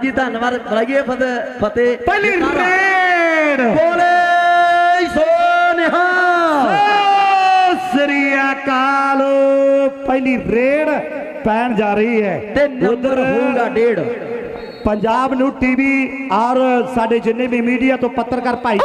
ਜੀ ਧੰਨਵਾਦ ਬਲਾਈਏ ਫਤਿਹ ਫਤਿਹ ਪਹਿਲੀ ਰੇਡ। ਬੋਲੇ ਸੋਨਿਹਾ। ਸ੍ਰੀ ਅਕਾਲ। ਪਹਿਲੀ ਰੇਡ ਪੈਣ ਜਾ ਰਹੀ ਹੈ। ਤੇ ਨੰਬਰ ਹੋਊਗਾ ਡੇਢ। ਪੰਜਾਬ ਨੂੰ ਟੀਵੀ ਔਰ ਸਾਡੇ ਜਿੰਨੇ ਵੀ ਮੀਡੀਆ ਤੋਂ ਪੱਤਰਕਾਰ ਭਾਈ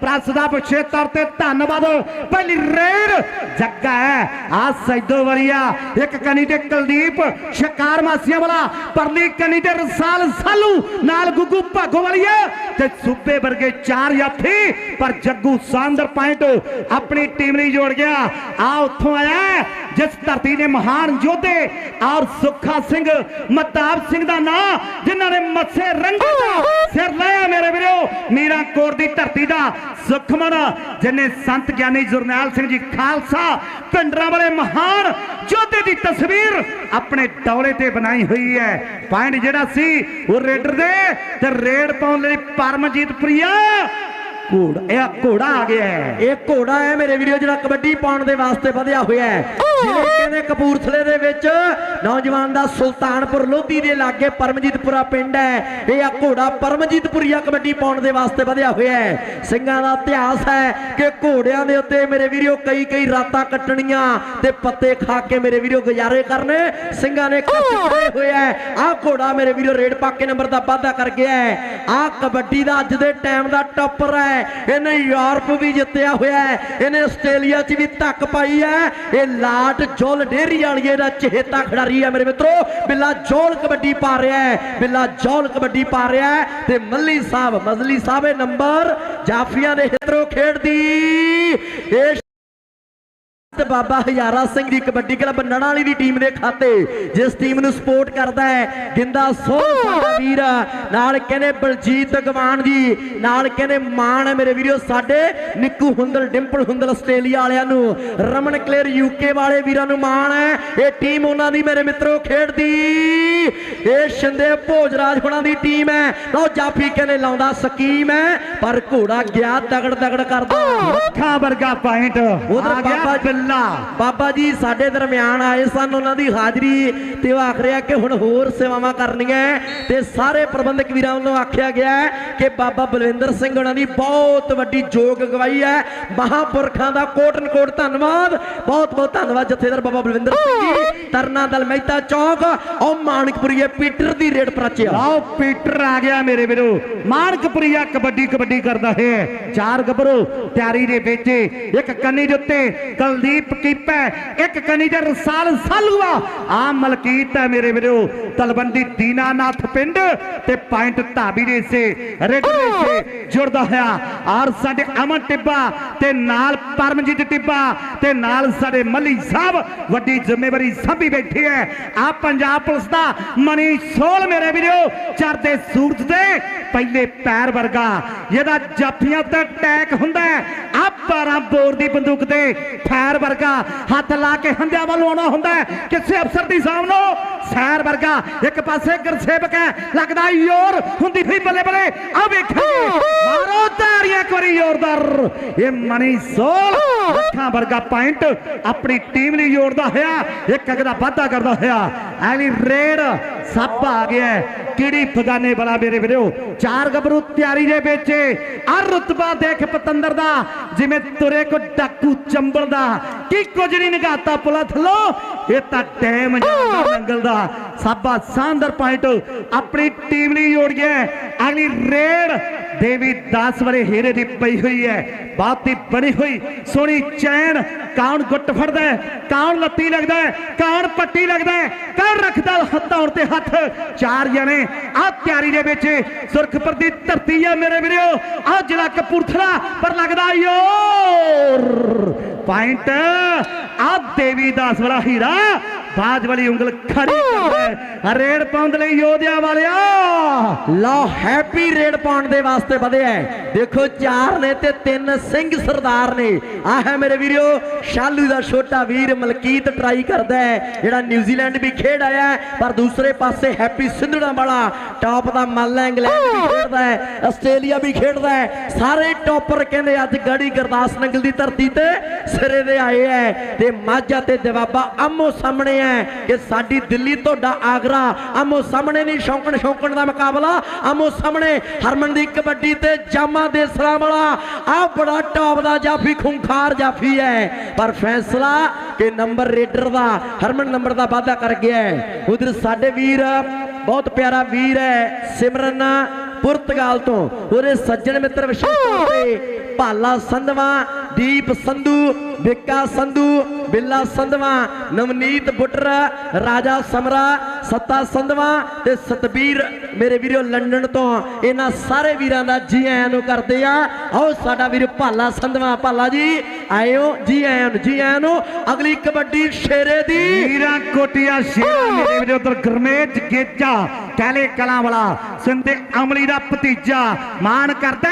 ਪ੍ਰੈਸ ਦਾ ਵਿਸ਼ੇਸ਼ ਤੇ ਧੰਨਵਾਦ। ਪਹਿਲੀ ਰੇਡ ਜੱਗਾ ਹੈ। ਆ ਸੈਦੋ ਵਰੀਆ ਇੱਕ ਕਨੀ ਤੇ ਕੁਲਦੀਪ ਸ਼ਿਕਾਰ ਮਾਸੀਆਂ ਵਾਲਾ, ਪਰਲੀ ਕਨੀ ਤੇ ਰਸਾਲ ਸਾਲੂ, ਨਾਲ ਗੁੱਗੂ ਭਾਗੋ ਵਾਲੀਆ ਤੇ ਸੂਬੇ ਵਰਗੇ ਚਾਰ ਯਾਥੀ ਪਰ ਜੱਗੂ ਸਾਂਦਰ ਪੁਆਇੰਟ ਆਪਣੀ ਟੀਮ ਲਈ ਜੋੜ ਗਿਆ। ਆ ਉੱਥੋਂ ਆਇਆ ਜਿਸ ਧਰਤੀ ਨੇ ਮਹਾਨ ਯੋਧੇ ਔਰ ਸੁੱਖਾ ਸਿੰਘ ਮਤਾਬ ਸਿੰਘ ਦਾ ਨਾਂ ਜਿਨ੍ਹਾਂ ਨੇ ਮੱਸੇ ਰੰਗੇ ਦਾ ਸਿਰ ਲਾਇਆ ਮੇਰੇ ਵੀਰੋ ਮੀਰਾ ਕੋਟ ਦੀ ਧਰਤੀ ਦਾ ਸੁਖਮਨ ਜਿਨੇ ਸੰਤ ਗਿਆਨੀ ਜਰਨੈਲ ਸਿੰਘ ਜੀ ਖਾਲਸਾ ਪਿੰਡਰਾਂ ਵਾਲੇ ਮਹਾਨ ਯੋਧੇ ਦੀ ਤਸਵੀਰ ਆਪਣੇ ਡੌਲੇ ਤੇ ਬਣਾਈ ਹੋਈ ਹੈ। ਪੁਆਇੰਟ ਜਿਹੜਾ ਸੀ ਉਹ ਰੇਡਰ ਦੇ ਤੇ ਰੇਡ ਪਾਉਣ ਲਈ ਪਰਮਜੀਤ ਪ੍ਰਿਆ ਘੋੜਾ ਇਹ ਘੋੜਾ ਆ ਗਿਆ ਹੈ। ਇਹ ਘੋੜਾ ਹੈ ਮੇਰੇ ਵੀਡੀਓ ਜਿਹੜਾ ਕਬੱਡੀ ਪਾਉਣ ਦੇ ਵਾਸਤੇ ਵਧਿਆ ਹੋਇਆ ਹੈ। ਜਿਹੜੇ ਕਹਿੰਦੇ ਕਪੂਰਥਲੇ ਦੇ ਵਿੱਚ ਨੌਜਵਾਨ ਦਾ ਸੁਲਤਾਨਪੁਰ ਲੋਧੀ ਦੇ ਲਾਗੇ ਪਰਮਜੀਤਪੁਰਾ ਪਿੰਡ ਹੈ। ਇਹ ਆ ਘੋੜਾ ਪਰਮਜੀਤਪੁਰੀਆ ਕਬੱਡੀ ਪਾਉਣ ਦੇ ਵਾਸਤੇ ਵਧਿਆ ਹੋਇਆ ਹੈ। ਸਿੰਘਾਂ ਦਾ ਇਤਿਹਾਸ ਹੈ ਕਿ ਘੋੜਿਆਂ ਦੇ ਉੱਤੇ ਮੇਰੇ ਵੀਡੀਓ ਕਈ ਕਈ ਰਾਤਾਂ ਕੱਟਣੀਆਂ ਤੇ ਪੱਤੇ ਖਾ ਕੇ ਮੇਰੇ ਵੀਡੀਓ ਗੁਜ਼ਾਰੇ ਕਰਨੇ ਸਿੰਘਾਂ ਨੇ ਖਰਚ ਕਰੇ ਹੋਇਆ ਹੈ। ਆਹ ਘੋੜਾ ਮੇਰੇ ਵੀਡੀਓ ਰੇਡ ਪਾਕੇ ਨੰਬਰ ਦਾ ਵਾਅਦਾ ਕਰ ਗਿਆ ਹੈ। ਆਹ ਕਬੱਡੀ ਦਾ ਅੱਜ ਦੇ ਟਾਈਮ ਦਾ ਟੌਪਰ ਹੈ। ਇਹਨੇ ਯੂਰਪ ਵੀ ਜਿੱਤਿਆ ਹੋਇਆ ਹੈ। ਇਹਨੇ ਆਸਟ੍ਰੇਲੀਆ 'ਚ ਵੀ ਧੱਕ ਪਾਈ ਹੈ। ਇਹ ਲਾਟ ਜੋਲ ਡੇਰੀ ਵਾਲੀਏ ਦਾ ਚਹੇਤਾ ਖਿਡਾਰੀ ਹੈ ਮੇਰੇ ਮਿੱਤਰੋ। ਬਿੱਲਾ ਜੋਲ ਕਬੱਡੀ ਪਾ ਰਿਹਾ ਹੈ। ਬਿੱਲਾ ਜੋਲ ਕਬੱਡੀ ਪਾ ਰਿਹਾ ਹੈ ਤੇ ਮੱਲੀ ਸਾਹਿਬ ਮਜ਼ਲੀ ਸਾਹਿਬ ਇਹ ਨੰਬਰ ਜਾਫੀਆਂ ਦੇ ਹਿੱਤਰੋਂ ਖੇਡਦੀ। ਇਹ ਬਾਬਾ ਹਜ਼ਾਰਾ ਸਿੰਘ ਦੀ ਕਬੱਡੀ ਕਲੱਬ ਨਣਾ ਵਾਲੀ ਦੀ ਟੀਮ ਦੇ ਖਾਤੇ ਜਿਸ ਟੀਮ ਨੂੰ ਸਪੋਰਟ ਕਰਦਾ ਹੈ ਗਿੰਦਾ ਸੋਹ ਸਾਡਾ ਵੀਰ ਨਾਲ ਕਹਿੰਦੇ ਬਲਜੀਤ ਗਵਾਨ ਜੀ ਨਾਲ ਕਹਿੰਦੇ ਮਾਣ ਹੈ ਮੇਰੇ ਵੀਰੋ ਸਾਡੇ ਨਿੱਕੂ ਹੁੰਦਲ ਡਿੰਪਲ ਹੁੰਦਲ ਆਸਟ੍ਰੇਲੀਆ ਵਾਲਿਆਂ ਨੂੰ ਰਮਨ ਕਲੇਰ ਯੂਕੇ ਵਾਲੇ ਵੀਰਾਂ ਨੂੰ ਮਾਣ ਹੈ। ਇਹ ਟੀਮ ਉਹਨਾਂ ਦੀ ਮੇਰੇ ਮਿੱਤਰੋ ਖੇਡਦੀ। ਇਹ ਸ਼ਿੰਦੇ ਭੋਜਰਾਜ ਹੁਣਾਂ ਦੀ ਟੀਮ ਹੈ। ਲਓ ਜਾਫੀ ਕਹਿੰਦੇ ਲਾਉਂਦਾ ਸਕੀਮ ਹੈ ਪਰ ਘੋੜਾ ਗਿਆ ਤਗੜ ਤਗੜ ਕਰਦਾ ਅੱਖਾਂ ਵਰਗਾ ਪੁਆਇੰਟ ਉਧਰ ਬਾਬਾ ਬਿੱਲਾ। ਬਾਬਾ ਜੀ ਸਾਡੇ ਦਰਮਿਆਨ ਆਏ ਸਨ, ਉਹਨਾਂ ਦੀ ਹਾਜ਼ਰੀ ਤੇ ਉਹ ਆਖ ਰਿਹਾ ਕਿ ਹੁਣ ਹੋਰ ਸੇਵਾਵਾਂ ਕਰਨੀਆਂ ਤੇ ਸਾਰੇ ਪ੍ਰਬੰਧਕ ਵੀਰਾਂ ਵੱਲੋਂ ਆਖਿਆ ਗਿਆ ਕਿ ਬਾਬਾ ਬਲਵਿੰਦਰ ਸਿੰਘ ਉਹਨਾਂ ਦੀ ਬਹੁਤ ਵੱਡੀ ਜੋਗ ਗਵਾਈ ਹੈ। ਮਹਾਪੁਰਖਾਂ ਦਾ ਕੋਟਨ ਕੋਟ ਧੰਨਵਾਦ। ਬਹੁਤ ਬਹੁਤ ਧੰਨਵਾਦ ਜਥੇਦਾਰ ਬਾਬਾ ਬਲਵਿੰਦਰ ਸਿੰਘ ਜੀ। ਤਰਨਾ ਦਲ ਮਹਿਤਾ ਚੌਕ, ਉਹ ਮਾਨਕਪੁਰੀਏ ਪੀਟਰ ਦੀ ਰੇਡ ਪ੍ਰਚਿਆ। ਲਓ, ਪੀਟਰ ਆ ਗਿਆ ਮੇਰੇ ਵੀਰੋ। ਮਾਨਕਪੁਰੀਆ ਕਬੱਡੀ ਕਬੱਡੀ ਕਰਦਾ ਹੈ। ਚਾਰ ਗੱਭਰੂ ਤਿਆਰੀ ਦੇ ਵਿੱਚ, ਇੱਕ ਕੰਨੀ ਦੇ ਉੱਤੇ ਕੁਲਦੀਪ ਕੀਪਾ। ਇੱਕ ਕਨੀ ਤੇ ਰਸਾਲ ਸਾਲੂਆ। ਆ ਮਲਕੀਤ ਹੈ ਮੇਰੇ ਵੀਰੋ, ਤਲਵੰਡੀ ਦੀਨਾਨਾਥ ਪਿੰਡ ਤੇ ਪੁਆਇੰਟ ਧਾਬੀ ਦੇ ਸੇ ਰੈਡ ਸੇ ਜੁੜਦਾ ਹੋਇਆ। ਔਰ ਸਾਡੇ ਅਮਨ ਟਿੱਬਾ ਤੇ ਨਾਲ ਪਰਮਜੀਤ ਟਿੱਬਾ ਤੇ ਨਾਲ ਸਾਡੇ ਮੱਲੀ ਸਾਹਿਬ, ਵੱਡੀ ਜ਼ਿੰਮੇਵਾਰੀ ਸਾਂਭੀ ਬੈਠੀ ਹੈ। ਆ ਪੰਜਾਬ ਪੁਲਿਸ ਦਾ ਮਨੀ ਸੋਲ ਮੇਰੇ ਵੀਰੋ ਚਰਦੇ ਸੂਰਜ ਦੇ ਪਹਿਲੇ ਪੈਰ ਵਰਗਾ। ਜਿਹਦਾ ਜਾਫੀਆਂ ਤੇ ਟੈਕ ਹੁੰਦਾ ਹੈ। ਆ 12 ਬੋਰ ਦੀ ਬੰਦੂਕ ਤੇ ਫੈਰ ਵਰਗਾ ਹੱਥ ਲਾ ਕੇ ਹੰਦਿਆਂ ਵੱਲ ਆਉਣਾ ਹੁੰਦਾ ਕਿਸੇ ਅਫਸਰ ਦੀ ਸਾਹਮਣੋ ਸੈਰ ਵਰਗਾ ਇੱਕ ਪਾਸੇ ਗੁਰਸੇਵਕ ਹੈ। ਲੱਗਦਾ ਯੋਰ ਹੁੰਦੀ ਫੀ ਬੱਲੇ ਬੱਲੇ। ਆ ਵੇਖਾਂਗੇ ਮਾਰੋ ਤਾੜੀਆਂ ਕਰੀ ਜ਼ੋਰਦਾਰ ਇਹ ਮਨੀ ਸੋਲ ਅੱਖਾਂ ਵਰਗਾ ਪੁਆਇੰਟ ਆਪਣੀ ਟੀਮ ਲਈ ਜੋੜਦਾ ਹੋਇਆ। ਇੱਕ ਅੱਗ ਦਾ ਵਾਧਾ ਕਰਦਾ ਹੋਇਆ। ਐਲੀ ਰੇਡ ਸੱਪ ਆ ਗਿਆ ਕਿਹੜੀ ਫਗਾਨੇ ਵਾਲਾ ਮੇਰੇ ਵੀਰੋ? ਚਾਰ ਗੱਭਰੂ ਤਿਆਰੀ ਦੇ ਵਿੱਚ। ਆ ਰਤਬਾ ਦੇਖ ਪਤੰਦਰ ਦਾ। ਜਿਵੇਂ ਤੁਰੇ ਕੋ ਡਾਕੂ ਚੰਬਲ ਦਾ। ਕੀ ਕੁਝ ਨਹੀਂ ਨਗਾਤਾ ਪੁਲਾ ਥਲੋ ਇਹ ਤਾਂ ਟਾਈਮ ਜਾਂਦਾ ਨੰਗਲ ਦਾ ਸਾਬਾ ਸਾਂਦਰ ਪੁਆਇੰਟ ਆਪਣੀ ਟੀਮ ਲਈ ਜੋੜ ਗਿਆ। ਅਗਲੀ ਰੇਡ ਦੇਵੀ 10 ਵਾਲੇ ਹੀਰੇ ਦੀ ਪਈ ਹੋਈ ਹੈ। ਬਾਤ ਦੀ ਬਣੀ ਹੋਈ ਸੋਹਣੀ ਚੈਨ ਕੌਣ ਗੁੱਟ ਫੜਦਾ ਹੈ, ਕੌਣ ਲੱਤੀ ਲੱਗਦਾ ਹੈ, ਕੌਣ ਪੱਟੀ ਲੱਗਦਾ ਹੈ, ਕੌਣ ਰੱਖਦਾ ਹੱਥਾਂ ਤੇ ਹੱਥ। ਚਾਰ ਜਣੇ ਆ ਤਿਆਰੀ ਦੇ ਵਿੱਚ ਸੁਰਖਪੁਰ ਦੀ ਧਰਤੀ ਹੈ ਮੇਰੇ ਵੀਰੋ। ਆ ਜ਼ਿਲ੍ਹਾ ਕਪੂਰਥਲਾ ਪਰ ਲੱਗਦਾ ਯੋਰ। ਪੁਆਇੰਟ ਆ ਦੇਵੀ ਦਾਸ ਵਾਲਾ ਹੀਰਾ ਬਾਜ ਵਾਲੀ ਉਂਗਲ ਖੜੀ ਕਰਦਾ ਹੈ। ਰੇਡ ਪਾਉਂਦ ਲਈ ਯੋਧਿਆਂ ਵਾਲਿਆ। ਲਓ ਹੈਪੀ ਰੇਡ ਪਾਉਣ ਦੇ ਵਾਸਤੇ ਵਧਿਆ ਦੇਖੋ, ਚਾਰ ਨੇ ਤੇ ਤਿੰਨ ਸਿੰਘ ਸਰਦਾਰ ਨੇ। ਆ ਹੈ ਮੇਰੇ ਵੀਰੋ ਸ਼ਾਲੂ ਦਾ ਛੋਟਾ ਵੀਰ ਮਲਕੀਤ ਟਰਾਈ ਕਰਦਾ ਹੈ। ਜਿਹੜਾ ਨਿਊਜ਼ੀਲੈਂਡ ਵੀ ਖੇਡ ਆਇਆ ਪਰ ਦੂਸਰੇ ਪਾਸੇ ਹੈਪੀ ਸਿੰਧੜਾ ਵਾਲਾ ਟਾਪ ਦਾ ਮੱਲ ਇੰਗਲੈਂਡ ਵੀ ਖੇਡਦਾ ਹੈ, ਆਸਟ੍ਰੇਲੀਆ ਵੀ ਖੇਡਦਾ ਹੈ। ਸਾਰੇ ਟੌਪਰ ਕਹਿੰਦੇ, ਅੱਜ ਗੜੀ ਗੁਰਦਾਸ ਨੰਗਲ ਦੀ ਧਰਤੀ ਤੇ ਸਿਰੇ ਦੇ ਆਏ ਹੈ ਤੇ ਮਾਝਾ ਤੇ ਦਵਾਬਾ ਆਮੋ ਸਾਹਮਣੇ ਹੈ ਕਿ ਸਾਡੀ ਦਿੱਲੀ ਤੁਹਾਡਾ ਆਗਰਾ। ਆਮੋ ਸਾਹਮਣੇ ਨਹੀਂ, ਸ਼ੌਂਕਣ ਸ਼ੌਂਕਣ ਦਾ ਮੁਕਾਬਲਾ। ਆਮੋ ਸਾਹਮਣੇ ਹਰਮਨ ਦੀ ਕਬੱਡੀ ਤੇ ਜਾਮਾ ਦੇ ਸਲਾਮ ਵਾਲਾ। ਆ ਬੜਾ ਟੌਪ ਦਾ ਜਾਫੀ, ਖੁੰਖਾਰ ਜਾਫੀ ਹੈ ਪਰ ਫੈਸਲਾ ਕਿ ਨੰਬਰ ਰੇਡਰ ਦਾ, ਹਰਮਨ ਨੰਬਰ ਦਾ ਵਾਅਦਾ ਕਰ ਗਿਆ ਉਧਰ ਸਾਡੇ ਵੀਰ, ਬਹੁਤ ਪਿਆਰਾ ਵੀਰ ਹੈ ਸਿਮਰਨ ਪੁਰਤਗਾਲ ਤੋਂ। ਉਹਦੇ ਸੱਜਣ ਮਿੱਤਰ ਵਿਸ਼ੇਸ਼ ਤੌਰ ਤੇ ਭਾਲਾ ਸੰਧਵਾ ਦੀਪ ਸੰਧੂ ਵਿੱਕਾ ਸੰਧੂ, ਬਿੱਲਾ ਸੰਧਵਾ, ਨਵਨੀਤ ਬੁੱਟਰ, ਰਾਜਾ ਸਮਰਾ, ਸੱਤਾ ਸੰਧਵਾ ਤੇ ਸਤਬੀਰ ਮੇਰੇ ਵੀਰੋ ਲੰਡਨ ਤੋਂ। ਇਹਨਾਂ ਸਾਰੇ ਵੀਰਾਂ ਦਾ ਜੀ ਆਇਆਂ ਨੂੰ ਕਰਦੇ ਆ। ਆਓ ਸਾਡਾ ਵੀਰ ਭਾਲਾ ਸੰਧਵਾ, ਭਾਲਾ ਜੀ, ਆਇਓ, ਜੀ ਆਇਆਂ ਨੂੰ, ਜੀ ਆਇਆਂ ਨੂੰ। ਅਗਲੀ ਕਬੱਡੀ ਸ਼ੇਰੇ ਦੀ। ਵੀਰਾਂ ਕੋਟੀਆ ਸ਼ੇਰਾ ਮੇਰੇ ਵੀਰੇ ਉਧਰ ਗਰਮੇਜ ਗੇਜਾ ਕਹਿਲੇ ਕਲਾਂ ਵਾਲਾ, ਸਿੰਧੇ ਅਮਲੀ ਦਾ ਭਤੀਜਾ ਮਾਣ ਕਰਦਾ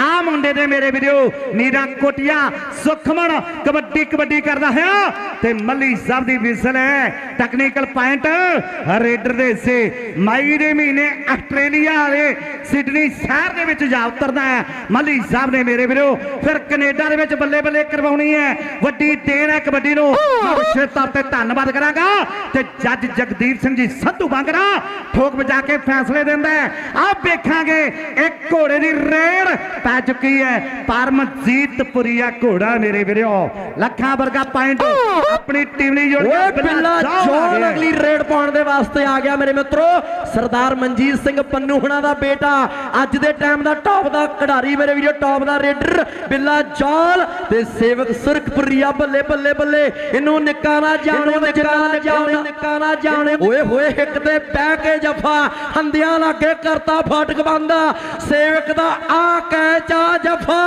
ਆ ਮੁੰਡੇ ਦੇ ਮੇਰੇ ਵੀਰੋ ਨੀਰਾ ਕੋਟੀਆ ਸੁਖਮਣ ਕਬੱਡੀ ਕਬੱਡੀ ਕਰਦਾ ਹੋਇਆ ਤੇ ਮੱਲੀ ਸਾਹਿਬ ਦੀ ਵਿਸਲ ਹੈ। ਟੈਕਨੀਕਲ ਪੁਆਇੰਟ ਰੇਡਰ ਦੇ ਹਿੱਸੇ, ਮਈ ਦੇ ਮਹੀਨੇ ਆਸਟ੍ਰੇਲੀਆ ਵਾਲੇ ਸਿਡਨੀ ਸ਼ਹਿਰ ਦੇ ਵਿੱਚ ਜਾ ਉਤਰਦਾ ਹੈ। ਮੱਲੀ ਸਾਹਿਬ ਨੇ ਮੇਰੇ ਵੀਰੋ, ਫਿਰ ਕੈਨੇਡਾ ਦੇ ਵਿੱਚ ਬੱਲੇ ਬੱਲੇ ਕਰਵਾਉਣੀ ਹੈ। ਵੱਡੀ ਦੇਣ ਹੈ ਕਬੱਡੀ ਨੂੰ। ਮੈਂ ਤੌਰ ਤੇ ਧੰਨਵਾਦ ਕਰਾਂਗਾ ਤੇ ਜੱਜ ਜਗਦੀਪ ਸਿੰਘ ਜੀ ਸੰਧੂ ਬਾਂਗਰਾ ਠੋਕ ਵਜਾ ਕੇ ਫੈਸਲੇ ਦਿੰਦਾ ਹੈ। ਆਹ ਵੇਖਾਂਗੇ, ਇੱਕ ਘੋੜੇ ਦੀ ਰੇਡ ਪੈ ਚੁੱਕੀ ਹੈ। ਪਰਮਜੀਤ ਪਰਮਜੀਤਪੁਰੀਆ ਘੋੜਾ ਮੇਰੇ ਵੀਰੋ। ਲੱਖਾਂ ਵਰਗਾ ਪੁਆਇੰਟ ਆਪਣੀ ਟੀਮ ਲਈ ਜੋੜ ਕੇ ਬਿੱਲਾ ਜੋਨ ਗਿਆ। ਅਗਲੀ ਰੇਡ ਪਾਉਣ ਦੇ ਵਾਸਤੇ ਆ ਗਿਆ ਮੇਰੇ ਮਿੱਤਰੋ। ਸਰਦਾਰ ਮਨਜੀਤ ਸਿੰਘ ਪੰਨੂ ਹੁਣਾਂ ਦਾ ਬੇਟਾ। ਅੱਜ ਦੇ ਟਾਈਮ ਦਾ ਟੌਪ ਦਾ ਖਿਡਾਰੀ ਮੇਰੇ ਵੀਰੋ ਟੌਪ ਦਾ ਰੇਡਰ ਬਿੱਲਾ ਜੌਲ ਤੇ ਸੇਵਕ ਸੁਰਖਪੁਰੀਆ ਬੱਲੇ ਬੱਲੇ ਬੱਲੇ। ਇਹਨੂੰ ਨਿੱਕਾ ਨਾ ਜਾਣੇ ਨਿੱਕਾ ਨਾ ਜਾਣੇ ਨਿੱਕਾ ਨਾ ਜਾਣੇ ਓਏ ਹੋਏ ਇੱਕ ਤੇ ਬਹਿ ਕੇ ਜਫਾ ਹੰਦਿਆਂ ਲਾਗੇ ਕਰਤਾ ਫਾਟਕ ਬੰਦ। ਸੇਵਕ ਦਾ ਆ ਕਹਿ ਚਾ ਜਫਾ।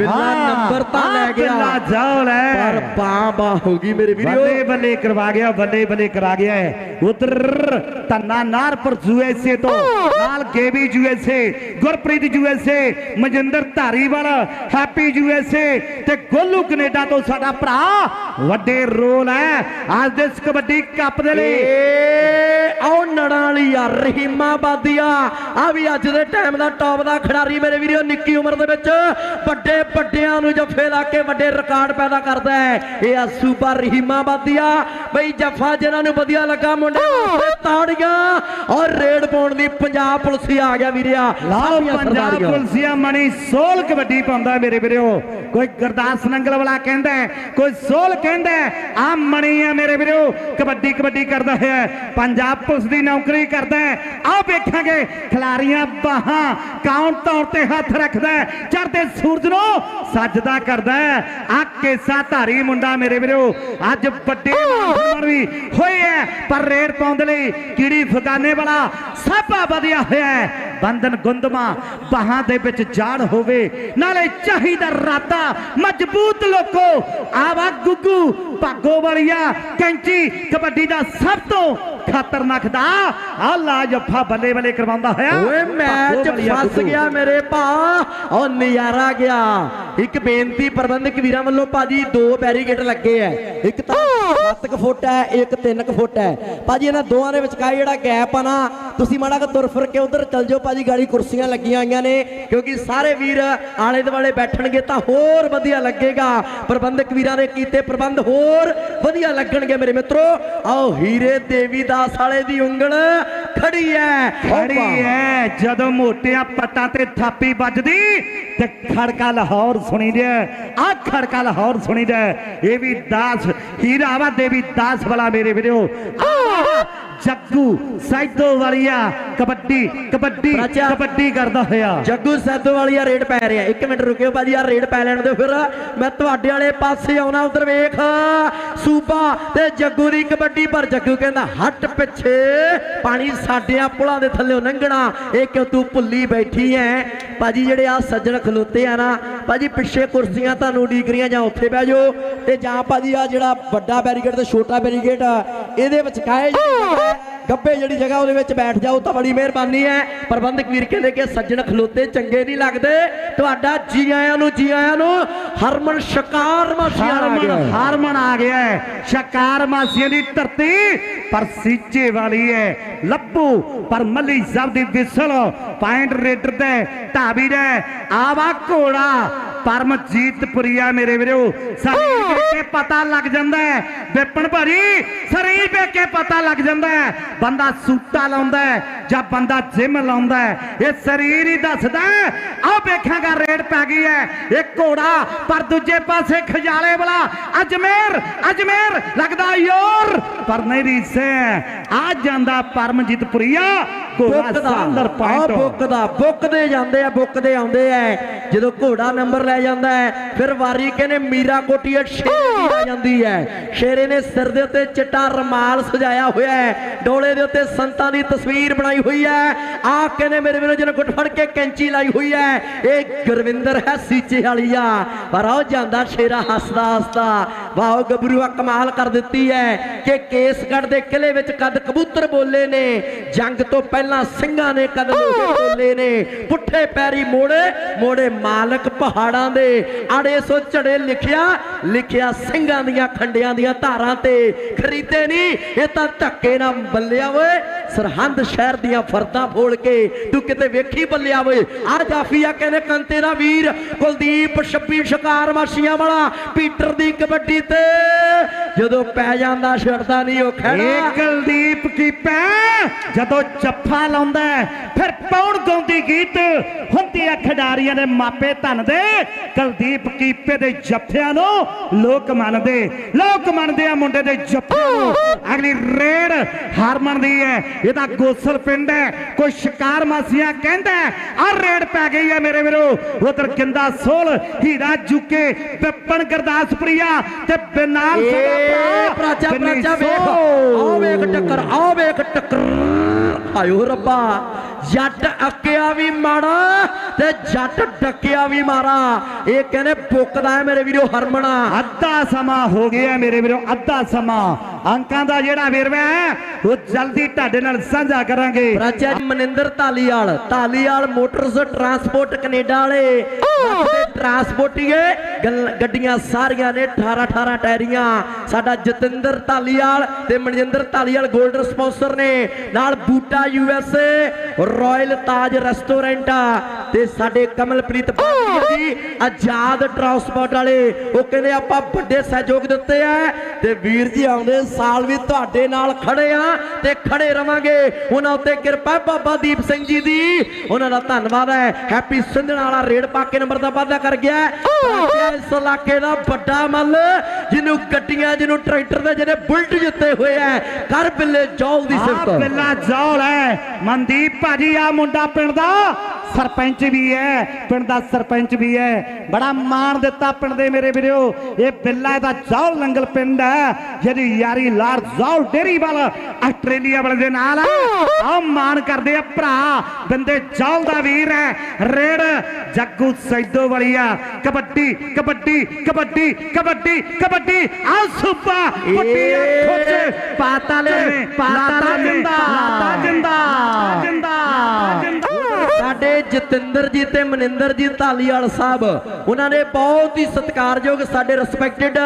ਬਿੱਲਾ ਨੰਬਰ ਤਾਂ ਲੈ ਗਿਆ। ਬਿੱਲਾ ਜੌਲ ਹੈ। ਪਰ ਬਾਂ ਬਾਂ ਹੋ ਗਈ ਮੇਰੇ ਵੀਰੋ। ਬੱਲੇ ਬੱਲੇ ਕਰਵਾ ਗਿਆ ਬੱਲੇ ਬੱਲੇ ਕਰਾ ਗਿਆ ਹੈ। ਉਧਰ ਧੰਨਾ ਨਾਰਪੁਰ ਯੂਐਸਏ ਤੋਂ ਨਾਲ Gebi USA Gurpreet USA Majinder Dhariwal Happy USA ਤੇ ਗੋਲੂ ਕੈਨੇਡਾ ਤੋਂ ਸਾਡਾ ਭਰਾ ਵੱਡੇ ਰੋਲ ਹੈ। ਅੱਜ ਦੇ ਕਬੱਡੀ ਕੱਪ ਦੇ ਲਈ ਆਓ ਨੜਾਂ ਵਾਲੀ ਆ ਰਹੀਮਾਬਾਦੀਆ ਆ ਵੀ ਅੱਜ ਦੇ ਟਾਈਮ ਦਾ ਟੌਪ ਦਾ ਖਿਡਾਰੀ ਮੇਰੇ ਵੀਰੋ ਨਿੱਕੀ ਉਮਰ ਦੇ ਵਿੱਚ ਵੱਡੇ ਵੱਡਿਆਂ ਨੂੰ ਜੱਫੇ ਲਾ ਕੇ ਵੱਡੇ ਰਿਕਾਰਡ ਪੈਦਾ ਕਰਦਾ ਹੈ। ਇਹ ਆ ਸੂਪਰ ਰਹੀਮਾਬਾਦੀਆ। ਬਈ ਜੱਫਾ ਜਿਹਨਾਂ ਨੂੰ ਵਧੀਆ ਲੱਗਾ ਮੁੰਡੇ ਤਾੜੀਆਂ ਔਰ ਰੇਡ ਪਾਉਣ ਦੀ ਪੰਜਾਬ ਪੁਲਿਸ ਆ ਗਿਆ ਵੀਰਿਆ ਲਾਓ ਪੰਜਾਬ। ਪੁਲਸੀਆ ਮਣੀ ਸੋਲ ਕਬੱਡੀ ਪਾਉਂਦਾ ਮੇਰੇ ਵੀਰੋ। ਕੋਈ ਗੁਰਦਾਸ ਨੰਗਲ ਵਾਲਾ ਕਹਿੰਦਾ ਕੋਈ ਸੋਲ ਕਹਿੰਦਾ ਆ ਮਣੀ ਆ ਮੇਰੇ ਵੀਰੋ। ਕਬੱਡੀ ਕਬੱਡੀ ਕਰਦਾ ਹੈ ਪੰਜਾਬ ਪੁਲਿਸ ਦੀ ਨੌਕਰੀ ਕਰਦਾ ਆਓ ਵੇਖਾਂਗੇ ਖਿਲਾਰੀਆਂ ਬਾਹਾਂ ਕਾਊਂਟ ਤੌਰ ਤੇ ਹੱਥ ਰੱਖਦਾ ਹੈ ਚੜ੍ਹਦੇ ਸੂਰਜ ਨੂੰ ਸਜਦਾ ਕਰਦਾ ਆ ਕੇਸਾ ਧਾਰੀ ਮੁੰਡਾ ਮੇਰੇ ਵੀਰੋ ਅੱਜ ਵੱਡੇ ਮਾਨਸਨਮਾਨ ਵੀ ਹੋਏ ਹੈ, ਪਰ ਰੇਡ ਪਾਉਣ ਦੇ ਲਈ ਕੀੜੀ ਫਗਾਨੇ ਵਾਲਾ ਸਾਪਾ ਵਧਿਆ ਹੋਇਆ ਹੈ। ਬੰਧਨ ਗੁੰਦਮਾ ਬਾਹਾਂ ਦੇ ਵਿੱਚ ਜਾੜ ਹੋਵੇ ਨਾਲੇ ਚਾਹੀਦਾ ਰਾਤਾ ਮਜ਼ਬੂਤ ਲੋਕੋ ਆਵਾ ਗੁੱਗੂ ਭਾਗੋ ਵਾਲੀਆ ਕੈਂਚੀ ਕਬੱਡੀ ਦਾ ਸਭ ਤੋਂ ਖਤਰਨਾਕ ਦਾ ਆ ਲਾ ਜੱਫਾ ਬੱਲੇ ਬੱਲੇ ਕਰਵਾਉਂਦਾ ਹੋਇਆ। ਓਏ ਮੈਚ ਫਸ। ਗਿਆ ਮੇਰੇ ਭਾ ਔਰ ਨਜ਼ਾਰਾ ਗਿਆ। ਇੱਕ ਬੇਨਤੀ ਪ੍ਰਬੰਧਕ ਵੀਰਾਂ ਵੱਲੋਂ ਭਾਜੀ ਦੋ ਬੈਰੀਕੇਡ ਲੱਗੇ ਐ। ਇੱਕ ਤਾਂ 7 ਫੁੱਟ ਹੈ ਇੱਕ 3 ਫੁੱਟ ਹੈ ਭਾਜੀ ਇਹਨਾਂ ਦੋਵਾਂ ਦੇ ਵਿਚਕਾਰ ਜਿਹੜਾ ਗੈਪ ਆ ਨਾ ਤੁਸੀਂ ਮਾੜਾ ਕੁ ਤੁਰ ਫਿਰ ਕੇ ਉਧਰ ਚੱਲ ਜਾਓ ਭਾਜੀ ਗਾੜੀ ਕੁਰਸੀਆਂ ਲੱਗੀਆਂ ਹੋਈਆਂ ਨੇ ਕਿਉਂਕਿ ਸਾਰੇ ਵੀਰ ਆਲੇ ਦੁਆਲੇ ਬੈਠਣਗੇ ਤਾਂ ਹੋਰ ਵਧੀਆ ਲੱਗੇਗਾ। ਪ੍ਰਬੰਧਕ ਵੀਰਾਂ ਦੇ ਕੀਤੇ ਪ੍ਰਬੰਧ ਹੋਰ ਵਧੀਆ ਲੱਗਣਗੇ ਮੇਰੇ ਮਿੱਤਰੋ। ਆਓ ਹੀਰੇ ਦੇਵੀ ਦਾਸ ਵਾਲੇ ਦੀ ਉਂਗਲ ਖੜੀ ਐ ਖੜੀ ਹੈ ਜਦੋਂ ਮੋਟਿਆਂ ਪੱਟਾਂ ਤੇ ਥਾਪੀ ਵੱਜਦੀ ਤੇ ਖੜਕਾ ਲਾਹੌਰ ਸੁਣੀਦਾ ਆ ਖੜਕਾ ਲਾਹੌਰ ਸੁਣੀਦਾ ਇਹ ਵੀ ਦਾਸ ਹੀਰਾ ਵਾ ਦੇਵੀ ਦਾਸ ਵਾਲਾ ਮੇਰੇ ਵੀਰੋ। ਜੱਗੂ ਸੈਦੋ ਵਾਲੀਆ ਕਬੱਡੀ ਕਬੱਡੀ। ਕਬੱਡੀ ਕਰਦਾ ਹੋਇਆ। ਜੱਗੂ ਸੈਦੋ ਵਾਲੀਆ ਰੇਡ ਪੈ ਰਿਹਾ। ਇੱਕ ਮਿੰਟ ਰੁਕਿਓ ਭਾਜੀ ਆ ਰੇਡ ਪੈ ਲੈਣ ਦਿਓ ਫਿਰ। ਮੈਂ ਤੁਹਾਡੇ ਵਾਲੇ ਪਾਸੇ ਆਉਣਾ ਉਧਰ ਵੇਖ। ਸੂਬਾ ਤੇ ਜੱਗੂ ਦੀ ਕਬੱਡੀ ਪਰ ਜੱਗੂ ਕਹਿੰਦਾ ਹਟ ਪਿੱਛੇ। ਪਾਣੀ ਸਾਡਿਆਂ ਪੁਲਾਂ ਦੇ ਥੱਲੇ ਲੰਘਣਾ। ਇਹ ਕਿਉਂ ਤੂੰ ਭੁੱਲੀ ਬੈਠੀ ਐ? ਭਾਜੀ ਜਿਹੜੇ ਆ ਸੱਜਣ ਖਲੋਤੇ ਆ ਨਾ ਭਾਜੀ ਪਿੱਛੇ ਕੁਰਸੀਆਂ ਤੁਹਾਨੂੰ ਉਡੀਕਰੀਆਂ ਜਾਂ ਉੱਥੇ ਬਹਿ ਜਾਓ ਤੇ ਜਾਂ ਭਾਜੀ ਆ ਜਿਹੜਾ ਵੱਡਾ ਬੈਰੀਕੇਡ ਤੇ ਛੋਟਾ ਬੈਰੀਕੇਡ ਇਹਦੇ ਵਿਚਕਾਏ ਜਿਹੜੀ ਗੱਬੇ ਜਿਹੜੀ ਜਗ੍ਹਾ ਉਹਦੇ ਵਿੱਚ ਬੈਠ ਜਾਓ ਤਾਂ ਬੜੀ ਮਿਹਰਬਾਨੀ ਹੈ। ਪ੍ਰਬੰਧਕ ਵੀਰ ਕਹਿੰਦੇ ਕਿ ਸੱਜਣ ਖਲੋਤੇ ਚੰਗੇ ਨਹੀਂ ਲੱਗਦੇ। ਤੁਹਾਡਾ ਜੀ ਆਇਆਂ ਨੂੰ ਜੀ ਆਇਆਂ ਨੂੰ ਹਰਮਨ ਸ਼ਕਾਰ ਮਾਸੀਆ ਆ ਹਰਮਨ ਗਿਆ। ਹਰਮਨ ਆ ਗਿਆ ਹੈ। ਸ਼ਕਾਰ ਮਾਸੀਆਂ ਦੀ ਧਰਤੀ ਪਰ ਸੀਚੇ ਵਾਲੀ ਹੈ। ਲੱਭੂ ਪਰ ਮੱਲੀ ਸਾਹਿਬ ਦੀ ਵਿਸਲ ਪੁਆਇੰਟ ਰੇਡਰ ਦੇ ਢਾਬੀ ਦੇ ਆਵਾ ਘੋੜਾ ਪਰਮਜੀਤ ਪੁਰੀਆ ਮੇਰੇ ਵੀਰੋ। ਸਰੀਰ ਵੇਖ ਕੇ ਪਤਾ ਲੱਗ ਜਾਂਦਾ ਹੈ। ਵਿਪਨ ਭਾਜੀ ਸਰੀਰ ਵੇਖ ਕੇ ਪਤਾ ਲੱਗ ਜਾਂਦਾ ਹੈ। ਬੰਦਾ ਸੂਟਾ ਲਾਉਂਦਾ ਹੈ ਜਾਂ ਬੰਦਾ ਜਿਮ ਲਾਉਂਦਾ ਹੈ, ਇਹ ਸਰੀਰ ਹੀ ਦੱਸਦਾ ਹੈ ਵੇਖਾਂਗਾ ਰੇਡ ਪੈ ਗਈ ਹੈ, ਇਹ ਘੋੜਾ, ਪਰ ਦੂਜੇ ਪਾਸੇ ਖਜਾਲੇ ਵਾਲਾ, ਅਜਮੇਰ ਅਜਮੇਰ, ਲੱਗਦਾ ਯੋਰ, ਪਰ ਨਹੀਂ ਰੀਸੇ ਆ ਜਾਂਦਾ ਪਰਮਜੀਤ ਪੁਰੀਆ ਘੋੜਾ ਬੁੱਕ ਦਾ ਸਾਂਦਰ ਆ ਪੁਆਇੰਟ ਬੁੱਕ ਦਾ ਬੁੱਕਦੇ ਜਾਂਦੇ ਆ ਬੁੱਕਦੇ ਆਉਂਦੇ ਆ। ਜਦੋਂ ਘੋੜਾ ਨੰਬਰ ਲੈ ਜਾਂਦਾ ਹੈ ਫਿਰ ਵਾਰੀ ਕਹਿੰਦੇ ਮੀਰਾ ਕੋਟੀਆ ਸ਼ੇਰੇ ਦੀ ਆ ਜਾਂਦੀ ਹੈ। ਸ਼ੇਰੇ ਨੇ ਸਿਰ ਦੇ ਉੱਤੇ ਚਿੱਟਾ ਰਮਾਲ ਸਜਾਇਆ ਹੋਇਆ ਹੈ। ਡੋਲੇ ਦੇ ਉੱਤੇ ਸੰਤਾਂ ਦੀ ਤਸਵੀਰ ਬਣਾਈ ਹੋਈ ਹੈ। ਆ ਕਹਿੰਦੇ ਮੇਰੇ ਵੀਰੋ ਜਿਹਨੇ ਗੁੱਟ ਫੜ ਕੇ ਕੈਂਚੀ ਲਾਈ ਹੋਈ ਹੈ ਇਹ ਗੁਰਵਿੰਦਰ ਹੈ ਸੀਚੇ ਵਾਲੀਆ ਪਰ ਉਹ ਜਾਂਦਾ ਸ਼ੇਰਾ ਹੱਸਦਾ ਹੱਸਦਾ ਵਾਹ ਗੱਭਰੂਆ ਕਮਾਲ ਕਰ ਦਿੱਤੀ ਹੈ ਕਿ ਕੇਸਗੜ੍ਹ ਦੇ ਕਿਲੇ ਵਿੱਚ ਕਦ ਕਬੂਤਰ ਬੋਲੇ ਨੇ। ਜੰਗ ਤੋਂ ਪਹਿਲਾਂ ਸਿੰਘਾਂ ਨੇ ਕਦ ਲੋਹੇ ਨੇ। ਪੁੱਠੇ ਪੈਰੀ ਮੋੜੇ ਮੋੜੇ ਮਾਲਕ ਪਹਾੜਾਂ ਦੇ। ਆੜੇ ਸੋ ਝੜੇ ਲਿਖਿਆ ਲਿਖਿਆ ਸਿੰਘਾਂ ਦੀਆਂ ਖੰਡਿਆਂ ਦੀਆਂ ਧਾਰਾਂ ਤੇ। ਖਰੀਦੇ ਨਹੀਂ ਇਹ ਤਾਂ ਧੱਕੇ ਨਾਲ ਬੱਲਿਆ ਓਏ। ਸਰਹੰਦ ਸ਼ਹਿਰ ਦੀਆਂ ਫਰਦਾਂ ਫੋਲ ਕੇ ਤੂੰ ਕਿਤੇ ਵੇਖੀ ਬੱਲਿਆ ਓਏ। ਆ ਜਾਫੀਆ ਕਹਿੰਦੇ, ਕੰਤੇ ਦਾ ਵੀਰ, ਕੁਲਦੀਪ, ਛੱਬੀ ਸ਼ਿਕਾਰ ਵਾਸੀਆਂ ਵਾਲਾ, ਪੀਟਰ ਦੀ ਕਬੱਡੀ ਤੇ। ਜਦੋਂ ਪੈ ਜਾਂਦਾ ਛੱਡਦਾ ਨਹੀਂ ਉਹ ਇਹ ਖੜਾ ਕੁਲਦੀਪ ਕੀਪਾ ਜਦੋਂ ਜੱਫਾ ਲਾਉਂਦਾ ਫਿਰ ਪੌਣ ਗਾਉਂਦੀ ਗੀਤ? ਹੁੰਦੀ ਆ ਖਿਡਾਰੀਆਂ ਦੇ ਮਾਪੇ ਧਨ ਦੇ। ਕੁਲਦੀਪ ਕੀਪੇ ਦੇ ਜੱਫਿਆਂ ਨੂੰ ਲੋਕ ਮੰਨਦੇ। ਲੋਕ ਮੰਨਦੇ ਆ ਮੁੰਡੇ ਦੇ ਜੱਫਿਆਂ ਨੂੰ। ਅਗਲੀ ਰੇਡ ਹਰਮਨ ਦੀ ਹੈ। ਇਹਦਾ ਗੋਸਲ ਪਿੰਡ ਹੈ। ਕੋਈ ਸ਼ਿਕਾਰ ਮਾਸੀਆ ਕਹਿੰਦਾ ਆ ਰੇਡ ਪੈ ਗਈ ਹੈ ਮੇਰੇ ਵੀਰੋ। ਉਧਰ ਕਿੰਦਾ ਸੋਲ, ਹੀਰਾ ਜੁਕੇ, ਪਿੱਪਣ ਗਰਦਾਸਪੁਰੀਆ ਤੇ ਬਿਨਾਲ ਸਾਡਾ ਪ੍ਰਾਚਾ ਵੇਖ। ਆਓ ਵੇਖ ਟੱਕਰ ਆਓ ਵੇਖ ਟੱਕਰ ਆਇਓ ਰੱਬਾ ਜੱਟ ਅੱਕਿਆ ਵੀ ਮਾੜਾ ਤੇ ਜੱਟ ਡੱਕਿਆ ਵੀ ਮਾਰਾ ਇਹ ਕਹਿੰਦੇ ਪੁੱਕਦਾ ਹੈ ਮੇਰੇ ਵੀਰੋ ਹਰਮਣਾ। ਅੱਧਾ ਸਮਾਂ ਹੋ ਗਿਆ ਮੇਰੇ ਵੀਰੋ ਅੱਧਾ ਸਮਾਂ। ਅੰਕਾਂ ਦਾ ਜਿਹੜਾ ਵੇਰਵਾ ਹੈ ਉਹ ਜਲਦੀ ਤੁਹਾਡੇ ਨਾਲ ਸਾਂਝਾ ਕਰਾਂਗੇ। ਪ੍ਰਾਚਾ Maninder Dhaliwal Dhaliwal motors transport Canada ਵਾਲੇ। ਟਰਾਂਸਪੋਰਟੀਏ ਗੱਡੀਆਂ ਸਾਰੀਆਂ ਨੇ 18 18 ਟਾਇਰੀਆਂ। ਸਾਡਾ ਜਤਿੰਦਰ ਧਾਲੀਵਾਲ ਤੇ ਮਨਜਿੰਦਰ ਧਾਲੀਵਾਲ 골ਡ ਸਪਾਂਸਰ ਨੇ। ਨਾਲ Buta USA royal Taj restaurant ਤੇ ਸਾਡੇ ਕਮਲਪ੍ਰੀਤ ਬਾਗੀਆ ਜੀ ਆਜ਼ਾਦ ਟਰਾਂਸਪੋਰਟ ਵਾਲੇ ਉਹ ਕਹਿੰਦੇ ਆਪਾਂ ਵੱਡੇ ਸਹਿਯੋਗ ਦਿੱਤੇ ਆ। ਤੇ ਵੀਰ ਜੀ ਆਉਂਦੇ ਸਾਲ ਵੀ ਤੁਹਾਡੇ ਨਾਲ ਖੜੇ ਆ ਤੇ ਖੜੇ ਰਵਾਂਗੇ। ਉਹਨਾਂ ਉੱਤੇ ਕਿਰਪਾ ਬਾਬਾ ਦੀਪ ਸਿੰਘ ਜੀ ਦੀ। ਉਹਨਾਂ ਦਾ ਧੰਨਵਾਦ ਹੈ। ਹੈਪੀ ਸਿੰਧਣਾ ਵਾਲਾ ਰੇਡ ਪਾ ਕੇ ਨੰਬਰ ਦਾ ਵਾਅਦਾ ਕਰ ਗਿਆ ਇਸ ਇਲਾਕੇ ਦਾ ਵੱਡਾ ਮੱਲ ਜਿਹਨੂੰ ਗੱਡੀਆਂ ਜਿਹਨੂੰ ਟਰੈਕਟਰ ਦੇ ਜਿਹੜੇ ਬੁਲਟ ਜਿੱਤੇ ਹੋਏ ਐ ਕਰ ਬਿੱਲੇ ਜੌਲ ਦੀ ਆ ਸਿਫਤ। ਬਿੱਲਾ ਜੌਲ ਹੈ। ਮਨਦੀਪ ਭਾਜੀ ਆ ਮੁੰਡਾ ਪਿੰਡ ਦਾ ਸਰਪੰਚ ਵੀ ਹੈ ਪਿੰਡ ਦਾ ਸਰਪੰਚ ਵੀ ਹੈ। ਬੜਾ ਮਾਣ ਦਿੱਤਾ ਪਿੰਡ ਦੇ ਮੇਰੇ ਵੀਰੋ। ਇਹ ਬਿੱਲਾ ਦਾ ਜੌਲ ਨੰਗਲ ਪਿੰਡ ਹੈ ਜਿਹਦੀ ਯਾਰੀ ਲਾਰ ਜੌਲ ਡੇਰੀ ਵਾਲ ਆਸਟ੍ਰੇਲੀਆ ਵਾਲੇ ਦੇ ਨਾਲ ਆ ਮਾਣ ਕਰਦੇ ਆ ਭਰਾ ਬੰਦੇ ਜੌਲ ਦਾ ਵੀਰ ਹੈ। ਰੇਡ ਜੱਗੂ ਸੈਦੋ ਵਾਲੀਆ ਕਬੱਡੀ ਕਬੱਡੀ ਕਬੱਡੀ ਕਬੱਡੀ ਕਬੱਡੀ। ਆ ਸੁਪਾ ਪੱਟੀ ਅੱਖੋਂ ਚ ਪਾਤਾਲੇ ਨੇ ਪਾਤਾਲੇ ਜਿੰਦਾ ਜਿੰਦਾ ਜਿੰਦਾ ਸਾਡੇ ਜਤਿੰਦਰ ਜੀ ਤੇ ਮਨਿੰਦਰ ਜੀ ਧਾਲੀਵਾਲ ਸਾਹਿਬ, ਉਹਨਾਂ ਨੇ ਬਹੁਤ ਹੀ ਸਤਿਕਾਰਯੋਗ ਸਾਡੇ ਰਿਸਪੈਕਟਡ